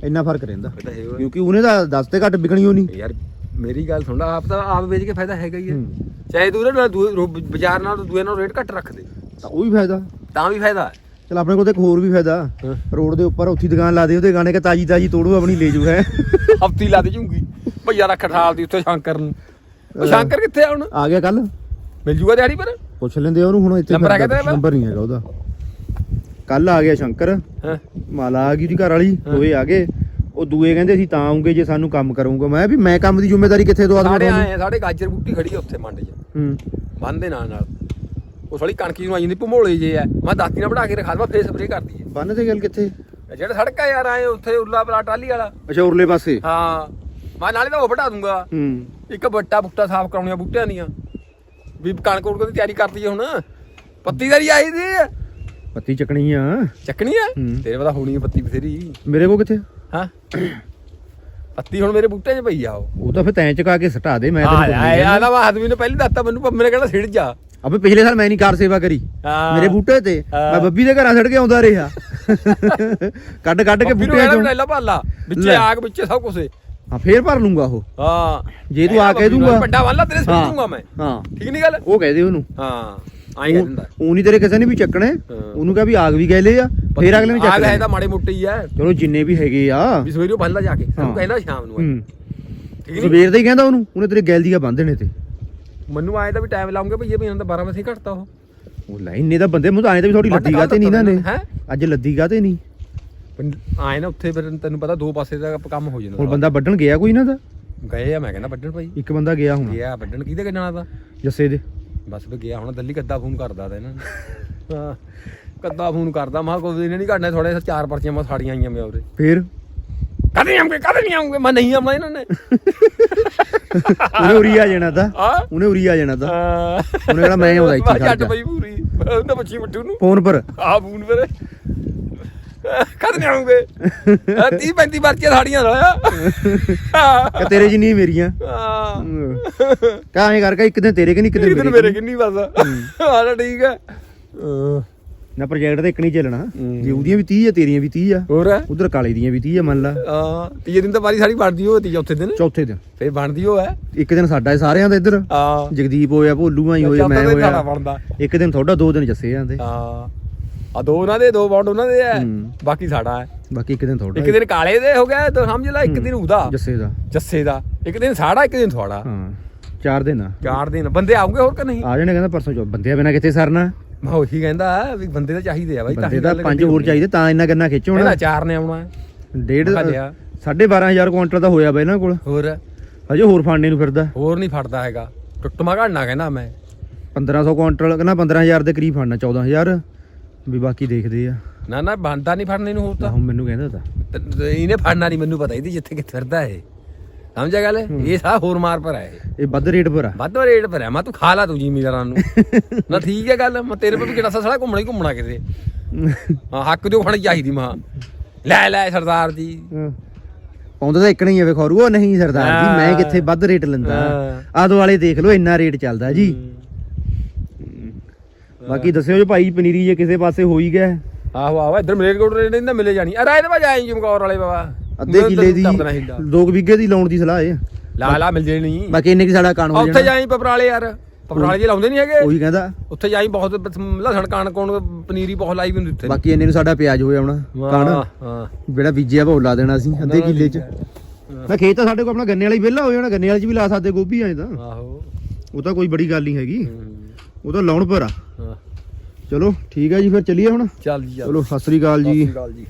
ਇੰਨਾ ਫ਼ਰਕ ਰਹਿੰਦਾ। ਇਹ ਤਾਂ ਹੈ ਓਏ। ਕਿਉਂਕਿ ਉਹਨੇ ਤਾਂ 10 ਤੇ ਘੱਟ ਵਿਕਣੀ ਹੋਣੀ। ਯਾਰ ਮੇਰੀ ਗੱਲ ਸੁਣ ਆਪ ਤਾਂ ਆਪ ਵੇਚ ਕੇ ਫਾਇਦਾ ਹੈਗਾ ਹੀ ਹੈ। ਹੂੰ। ਚਾਹੇ ਤੂੰ ਨਾ ਬਾਜ਼ਾਰ ਨਾਲ ਦੂਏ ਨਾਲ ਰੇਟ ਘੱਟ ਰੱਖ ਦੇ। ਤਾਂ ਉਹ ਵੀ ਫਾਇਦਾ। ਤਾਂ ਵੀ ਫਾਇਦਾ। ਹੈ ਚਲ ਆਪਣੇ ਕੋਲ ਤਾਂ ਇੱਕ ਹੋਰ ਵੀ ਫਾਇਦਾ। ਹਾਂ। ਰੋਡ ਦੇ ਉੱਪਰ ਉੱਥੀ ਦੁਕਾਨ ਲਾ ਦੇ ਉਹਦੇ ਗਾਣੇ ਕਿ ਤਾਜੀ ਤਾਜੀ ਤੋੜੋ ਆਪਣੀ ਲੈ ਜੂ ਹੈ। ਹਫਤੀ ਲਾ ਦੇ ਝੂੰਗੀ ਭਈਆ ਰੱਖ ਠਾਲ ਦੀ ਉੱਥੇ ਸ਼ੰਕਰ ਨੂੰ। ਉਹ ਸ਼ੰਕਰ ਕਿੱਥੇ ਆ ਹੁਣ? ਆ ਗਿਆ ਕੱਲ ਮਿਲ ਜੂਗਾ ਦਿਹਾੜੀ ਪਰ? ਪੁੱਛ ਲੈਂਦੇ ਆ ਉਹਨੂੰ ਹੁਣ ਇੱਥੇ ਨੰਬਰ ਹੈਗਾ ਫਿਰਦਾ, ਤੇਰੇ ਕੋਲ? ਨੰਬਰ ਨਹੀਂ ਹੈਗਾ ਉਹਦਾ। ਕੱਲ ਆ ਗਿਆ ਸ਼ੰਕਰ। ਹਾਂ? ਮਾਲਾ ਆ ਗਈ ਉਹਦੀ ਘਰ ਵਾਲੀ ਹਾਂ। ਦੋਏ ਆ ਗਏ। ਉਹ ਦੂਏ ਕਹਿੰਦੇ ਅਸੀਂ ਤਾਂ ਆਉਂਗੇ ਜੇ ਸਾਨੂੰ ਕੰਮ ਕਰੂਗਾ। ਮੈਂ ਵੀ ਮੈਂ ਕੰਮ ਦੀ ਜ਼ਿੰਮੇਵਾਰੀ ਕਿੱਥੇ ਦਵਾ ਦਵਾਂ ਸਾਡੇ ਆਏ ਆ, ਸਾਡੇ ਗਾਜਰ ਬੂਟੀ ਖੜੀ ਆ ਉੱਥੇ ਮੰਡ 'ਚ। ਹੂੰ। ਬੰਨ ਦੇ ਨਾਲ ਨਾਲ। ਉਹ ਥੋੜੀ ਕਣਕੀ ਨੂੰ ਆ ਜਾਂਦੀ ਭਮੋਲੇ ਜੇ ਆ। ਮੈਂ ਦਾਤੀ ਨਾਲ ਬਣਾ ਕੇ ਰਖਾ ਦਵਾ ਫੇਰ ਸਪਰੇ ਕਰ ਦਈਏ ਬੰਨ ਤੇ ਗੱਲ ਕਿੱਥੇ? ਜਿਹੜਾ ਸੜਕਾ ਯਾਰ ਆਏ ਉੱਥੇ ਉੱਲਾ ਬਲਾ ਟਾਲੀ ਵਾਲਾ। ਅੱਛਾ ਉਰਲੇ ਪਾਸੇ? ਹਾਂ। ਮੈਂ ਨਾਲੇ ਤਾਂ ਉਹ ਵਟਾ ਦੂੰਗਾ। ਹੂੰ। ਇੱਕ ਬੱਟਾ ਬੁੱਟਾ ਸਾਫ਼ ਕਰਾਉਣੀਆਂ ਬੂਟਿਆਂ ਦੀਆਂ। ਵੀ ਕਣਕ ਉੜਕ ਦੀ ਤਿਆਰੀ ਕਰਤੀ ਹੁਣ। ਪੱਤੀ ਦਰੀ ਆਈ ਦੀ। ਪੱਤੀ ਚੱਕਣੀ ਆ। ਚੱਕਣੀ ਆ? ਹੂੰ। ਤੇਰੇ ਪਤਾ ਹੋਣੀ ਆ ਪੱਤੀ ਬਥੇਰੀ। ਮੇਰੇ ਕੋ ਕਿੱਥੇ? ਹਾਂ। ਪੱਤੀ ਹੁਣ ਮੇਰੇ ਬੂਟੇ 'ਚ ਪਈ ਆ ਉਹ। ਉਹ ਤਾਂ ਫਿਰ ਤੈਂ ਚਕਾ ਕੇ ਸਟਾ ਦੇ ਮੈਂ ਆ ਤੈਨੂੰ ਆ ਕਹਿੰਦਾ ਆਦਾ ਵਾ ਆਦਮੀ ਨੇ ਪਹਿਲੀ ਦੱਸਤਾ ਮੈਨੂੰ ਪੰਮੇ ਨੇ ਕਹਿੰਦਾ ਸਿੜ ਜਾ। ਅਬੇ ਪਿਛਲੇ ਸਾਲ ਮੈਂ ਨਹੀਂ ਕਾਰ ਸੇਵਾ ਕਰੀ। ਹਾਂ। ਮੇਰੇ ਬੂਟੇ ਤੇ। ਹਾਂ। ਮੈਂ ਬੱਬੀ ਦੇ ਘਰਾਂ ਛੱਡ ਕੇ ਆਉਂਦਾ ਰਿਹਾ। ਕੱਢ ਕੱਢ ਕੇ ਬੂਟੇ ਚੋਂ ਲੈ ਭਾਲਾ। ਵਿੱਚੇ ਲੈ। ਆਗ ਵਿੱਚੇ ਸਭ ਕੁਛ ਹਾਂ ਫੇਰ ਭਰ ਲੂੰਗਾ ਉਹ। ਹਾਂ। ਜੇ ਤੂੰ ਆ ਕਹਿ ਦੂੰਗਾ। ਵੱਡਾ ਵਾਲਾ ਤੇਰੇ ਸਿਰ ਹਾਂ। ਦੂੰਗਾ ਮੈਂ। ਹਾਂ। ਠੀਕ ਨਹੀਂ ਗੱਲ? ਉਹ ਕਹਿ ਦੇ ਉਹਨੂੰ। ਹਾਂ। ਆਈ ਉਹ ਨਹੀਂ ਤੇਰੇ ਕਿਸੇ ਨੇ ਵੀ ਚੱਕਣੇ। ਹਾਂ। ਉਹਨੂੰ ਕਹ ਵੀ ਆਗ ਵੀ ਗਏ ਲੈ ਆ ਫੇਰ ਅਗਲੇ ਨੇ ਚੱਕ ਆਗ ਹੈ। ਤਾਂ ਮਾੜੇ ਮੋਟੇ ਹੀ ਆ। ਚਲੋ ਜਿੰਨੇ ਵੀ ਹੈਗੇ ਆ। ਵੀ ਸਵੇਰੇ ਭੱਲਾ ਜਾ ਕੇ। ਹਾਂ। ਸਾਨੂੰ ਕਹਿੰਦਾ ਸ਼ਾਮ ਨੂੰ ਆ। ਹੂੰ। ਠੀਕ ਨਹੀਂ ਸਵੇਰ ਦਾ ਹੀ ਕਹਿੰਦਾ ਉਹਨੂੰ ਉਹਨੇ ਤੇਰੇ ਗੈਲ ਦੀਆਂ ਬੰਨ ਦੇਣੇ ਤੇ। ਮੈਨੂੰ ਆਏ ਤਾਂ ਵੀ ਟਾਈਮ ਲਾਉਂਗੇ ਭਈਏ ਵੀ ਇਹਨਾਂ ਦਾ 12 ਵਜੇ ਘਟਦਾ ਉਹ। ਉਹ ਲੈ ਇੰਨੇ ਤਾਂ ਬੰਦੇ ਮੂੰਹ ਆਏ ਤਾਂ ਵੀ ਥੋੜੀ ਲੱਦੀ ਗਾ ਤੇ ਨਹੀਂ ਨਾ ਨੇ। ਹੈਂ? ਅੱਜ ਲੱਦੀ ਗਾ ਤੇ ਨਹੀਂ। ਆਏ ਨਾ ਉੱਥੇ ਫਿਰ ਤੈਨੂੰ ਪਤਾ ਦੋ ਪਾਸੇ ਦਾ ਕੰਮ ਹੋ ਜਾਂਦਾ। ਹੁਣ ਬੰਦਾ ਵੱਢਣ ਗਿਆ ਕੋਈ ਨਾ ਦਾ? ਗਏ ਆ ਮੈਂ ਕਹਿੰਦਾ ਵੱਢਣ ਭਾਈ। ਇੱਕ ਬੰਦਾ ਗਿਆ ਹੁਣ। ਗਿਆ ਵੱਢਣ ਕਿਹਦੇ ਕੱਢਣਾ ਦਾ ਜੱਸੇ ਦੇ। ਬਸ ਵੀ ਗਿਆ ਹੁਣ ਦਿੱਲੀ ਕੱਦਾ ਫੋਨ ਕਰਦਾ ਤਾ ਇਹਨਾਂ ਨੂੰ। <laughs> ਹਾਂ। ਕੱਦਾ ਫੋਨ ਕਰਦਾ ਮਾ ਕੋਈ ਨਹੀਂ ਕੱਢਣਾ ਥੋੜੇ ਚਾਰ ਪਰਚੀਆਂ ਮੈਂ ਸਾੜੀਆਂ ਆਈਆਂ ਮੈਂ ਉਹਦੇ ਫੇਰ? ਕਦੇ ਨਹੀਂ ਆਉਂਗੇ ਕਦੇ ਨਹੀਂ ਆਉਂਗੇ। ਮੈਂ ਨਹੀਂ ਆਉਣਾ ਇਹਨਾਂ ਨੇ। ਉਹਨੇ ਉਰੀ ਆ ਜਾਣਾ ਤਾਂ। ਉਹਨੇ ਉਰੀ ਆ ਜਾਣਾ ਤਾਂ। ਉਹਨੇ ਕਹਿਣਾ ਮੈਂ ਆਉਂਦਾ ਇੱਥੇ ਖੜ ਪਈ ਪੂਰੀ। ਉਹਦਾ ਬੱਚੀ ਮੱਟੂ ਨੂੰ। ਫੋਨ ਪਰ। ਆ ਫੋਨ ਫਿਰ। ਕਦ ਨਹੀਂ ਆਉਂਗੇ? 30 35 ਪਰਚੀਆਂ ਸਾੜੀਆਂ ਲਾਇਆ ਕਿ ਤੇਰੇ ਜਿੰਨੀ ਮੇਰੀਆਂ। ਹਾਂ। ਕਾਹੇ ਕਰਕੇ ਇੱਕ ਦਿਨ ਤੇਰੇ ਕਿ ਨਹੀਂ ਇੱਕ ਦਿਨ ਮੇਰੇ ਮੇਰੇ ਕਿੰਨੀ ਬਸ। ਹਾਂ। ਠੀਕ ਹੈ। ਨਾ ਪ੍ਰੋਜੈਕਟ ਤੇ ਇੱਕ ਨਹੀਂ ਚੱਲਣਾ। ਜੇ ਉਹਦੀਆਂ ਵੀ 30 ਆ ਤੇਰੀਆਂ ਵੀ 30 ਆ। ਹੋਰ? ਉਧਰ ਕਾਲੇ ਦੀਆਂ ਵੀ 30 ਆ ਮੰਨ ਲਾ। ਹਾਂ ਤੀਏ ਦਿਨ ਤਾਂ ਵਾਰੀ ਸਾਡੀ ਬਣਦੀ ਹੋ ਤੀ ਚੌਥੇ ਦਿਨ। ਚੌਥੇ ਦਿਨ। ਫੇਰ ਬਣਦੀ ਹੋ ਹੈ ਇੱਕ ਦਿਨ ਸਾਡਾ ਹੈ ਸਾਰਿਆਂ ਦਾ ਇੱਧਰ। ਹਾਂ। ਜਗਦੀਪ ਹੋਇਆ ਭੋਲੂ ਆਈ ਹੋਇਆ ਮੈਂ ਹੋਇਆ। ਇੱਕ ਦਿਨ ਤੁਹਾਡਾ ਦੋ ਦਿਨ ਜੱਸੇ ਜਾਂਦੇ ਹਾਂ। ਆ ਦੋ ਉਹਨਾਂ ਦੇ ਦੋ ਬਾਉਂਡ ਉਹਨਾਂ ਦੇ ਹੂੰ। ਬਾਕੀ ਸਾਡਾ ਹੈ। ਬਾਕੀ ਇੱਕ ਦਿਨ ਤੁਹਾਡਾ ਇੱਕ ਦਿਨ ਕਾਲੇ ਦੇ ਹੋ ਗਿਆ ਤਾਂ ਸਮਝ ਲੈ ਇੱਕ ਦਿਨ ਉਹਦਾ। ਜੱਸੇ ਦਾ। ਜੱਸੇ ਦਾ। ਇੱਕ ਦਿਨ ਸਾਡਾ ਇੱਕ ਦਿਨ ਤੁਹਾਡਾ। ਹਾਂ। ਚਾਰ ਦਿਨ ਆ। ਚਾਰ ਦਿਨ। ਬੰਦੇ ਆਉਂਗੇ ਹੋਰ ਕਿ ਨਹੀਂ? ਆ ਜਾਣੇ ਕਹਿੰਦਾ ਪਰਸੋਂ ਚੋ ਬੰਦਿਆਂ ਬਿਨਾ ਕਿੱਥੇ ਸਰਨਾ? ਮੈਂ ਉਹੀ ਕਹਿੰਦਾ ਵੀ ਬੰਦੇ ਤਾਂ ਚਾਹੀਦੇ ਆ ਬਾਈ ਬੰਦੇ ਹੀ ਦਾ ਗੱਲ ਪੰਜ ਹੋਰ ਆ। ਚਾਹੀਦੇ ਤਾਂ ਇੰਨਾ ਗੰਨਾ ਖਿੱਚ ਹੋਣਾ। ਕਹਿੰਦਾ ਚਾਰ ਨੇ ਆਉਣਾ। ਡੇਢ ਮੈਂ ਕਿਹਾ ਲਿਆ। 12500 ਕੁਇੰਟਲ ਦਾ ਹੋਇਆ ਬਈ ਇਹਨਾਂ ਕੋਲ। ਹੋਰ? ਹਜੇ ਹੋਰ ਫਾਂਡੇ ਨੂੰ ਫਿਰਦਾ। ਹੋਰ ਨਹੀਂ ਫੜਦਾ ਹੈਗਾ। ਟੁੱਟਮਾ ਘੜਨਾ ਕਹਿੰਦਾ ਮੈਂ। 1500 ਕੁਇੰਟਲ ਕਹਿੰਦਾ 15000 ਦੇ ਕਰੀਬ ਫੜਨਾ 14000 ਵੀ ਬਾਕੀ ਦੇਖਦੇ ਆ। ਨਾ ਨਾ ਬੰਦਾ ਨਹੀਂ ਫੜਨੇ ਨੂੰ ਹੋਰ ਤਾਂ। ਹੁਣ ਮੈਨੂੰ ਕਹਿੰਦਾ ਤਾਂ। ਤੇ- ਤੇ ਇਹਨੇ ਫੜਨਾ ਨਹੀਂ ਮੈਨੂੰ ਪਤਾ ਇਹਦੀ ਜਿੱਥੇ ਕਿੱਥੇ ਫਿਰਦਾ ਇਹ। ਸਮਝਿਆ ਗੱਲ? ਇਹ ਸਾਰਾ ਹੋਰ ਮਾਰ ਪਰ ਹੈ ਇਹ ਵੱਧ ਰੇਟ ਪਰ ਆ ਵੱਧ ਰੇਟ ਭਰਿਆ। ਮੈਂ ਤੂੰ ਖਾ ਲਾ ਤੂੰ ਜ਼ਿਮੀਦਾਰਾਂ ਨੂੰ। ਨਾ ਠੀਕ ਹੈ ਗੱਲ ਮੈਂ ਤੇਰੇ ਪੇ ਵੀ ਕਿਹੜਾ ਸਾਲਾ ਘੁੰਮਣਾ ਹੀ ਘੁੰਮਣਾ ਕਿਤੇ। ਹਾਂ ਹੱਕ ਦਿਓ ਖਾਣੀ ਚਾਹੀਦੀ ਮਾਂ ਲੈ ਲੈ ਸਰਦਾਰ ਜੀ। ਹਾਂ। ਪਾਉਂਦਾ ਤਾਂ ਇੱਕ ਨਹੀਂ ਆ ਖੌਰੂ ਉਹ ਨਹੀਂ ਸਰਦਾਰ ਜੀ ਮੈਂ ਕਿੱਥੇ ਵੱਧ ਰੇਟ ਲੈਂਦਾ। ਹਾਂ। ਆਦੋ ਵਾਲੇ ਦੇਖ ਲਓ ਇੰਨਾ ਰੇਟ ਚੱਲਦਾ ਜੀ। ਬਾਕੀ ਦੱਸਿਓ ਜੋ ਭਾਈ ਪਨੀਰੀ ਜੇ ਕਿਸੇ ਪਾਸੇ ਹੋ ਹੀ ਗਿਆ ਆਹੋ ਆਹੋ ਇੱਧਰ ਮਲੇਰਕੋਟ ਨਹੀਂ ਤਾਂ ਮਿਲੇ ਜਾਣੀ। ਅਰੇ ਇਹਦੇ ਬਾਜ ਆਈ ਜਮਕੌਰ ਵਾਲੇ ਬਾਬਾ? ਅੱਧੇ ਕਿੱਲੇ ਦੀ ਕਰ ਦੇਣਾ ਹਿੱਲਾ। 2 ਵਿਗੇ ਦੀ ਲਾਉਣ ਦੀ ਸਲਾਹ ਹੈ ਲਾ ਲਾ ਮਿਲ ਜੇ ਨਹੀਂ। ਬਾਕੀ ਇੰਨੇ ਕੀ ਸਾਡਾ ਕਾਣ ਹੋ ਉੱਥੇ ਜਾਣਾ। ਜਾਈ ਪਪਰਾਲੇ ਯਾਰ। ਪਪਰਾਲੇ ਜੇ ਲਾਉਂਦੇ ਨਹੀਂ ਹੈਗੇ। ਉਹੀ ਕਹਿੰਦਾ। ਉੱਥੇ ਜਾਈ ਬਹੁਤ ਲਸਣ ਕਣ ਕੋਣ ਪਨੀਰੀ ਬਹੁਤ ਲਾਈ ਵੀ ਉੱਥੇ। ਬਾਕੀ ਇੰਨੇ ਨੂੰ ਸਾਡਾ ਪਿਆਜ ਹੋ ਜਾਣਾ ਕਾਣ। ਹਾਂ ਜਿਹੜਾ ਬੀਜਿਆ ਉਹ ਲਾ ਦੇਣਾ ਸੀ ਅੱਧੇ ਕਿੱਲੇ ਚ। ਨਾ ਖੇਤ ਤਾਂ ਸਾਡੇ ਕੋਲ ਆਪਣਾ ਗੰਨੇ ਵਾਲਾ ਵਿਹਲਾ ਹੋ ਜਾਣਾ ਗੰਨੇ ਵਾਲੇ ਚ ਵੀ ਲਾ ਸਕਦੇ ਗੋਭੀ ਆਏ ਤਾਂ। ਆਹੋ। ਉਹ ਤਾਂ ਕੋਈ ਬੜੀ ਗੱਲ ਨਹੀਂ ਹੈਗੀ। ਉਹ ਤਾਂ ਲਾਉਣ ਪਰ ਆ। ਹਾਂ। ਚਲੋ ਠੀਕ ਹੈ ਜੀ ਫਿਰ ਚੱਲੀਏ ਹੁਣ। ਚੱਲ ਜੀ ਚੱਲ। ਚਲੋ ਸਤਿ ਸ੍ਰੀ ਅਕਾਲ ਸਤਿ ਜੀ ਸ਼੍ਰੀ ਅਕਾਲ ਜੀ।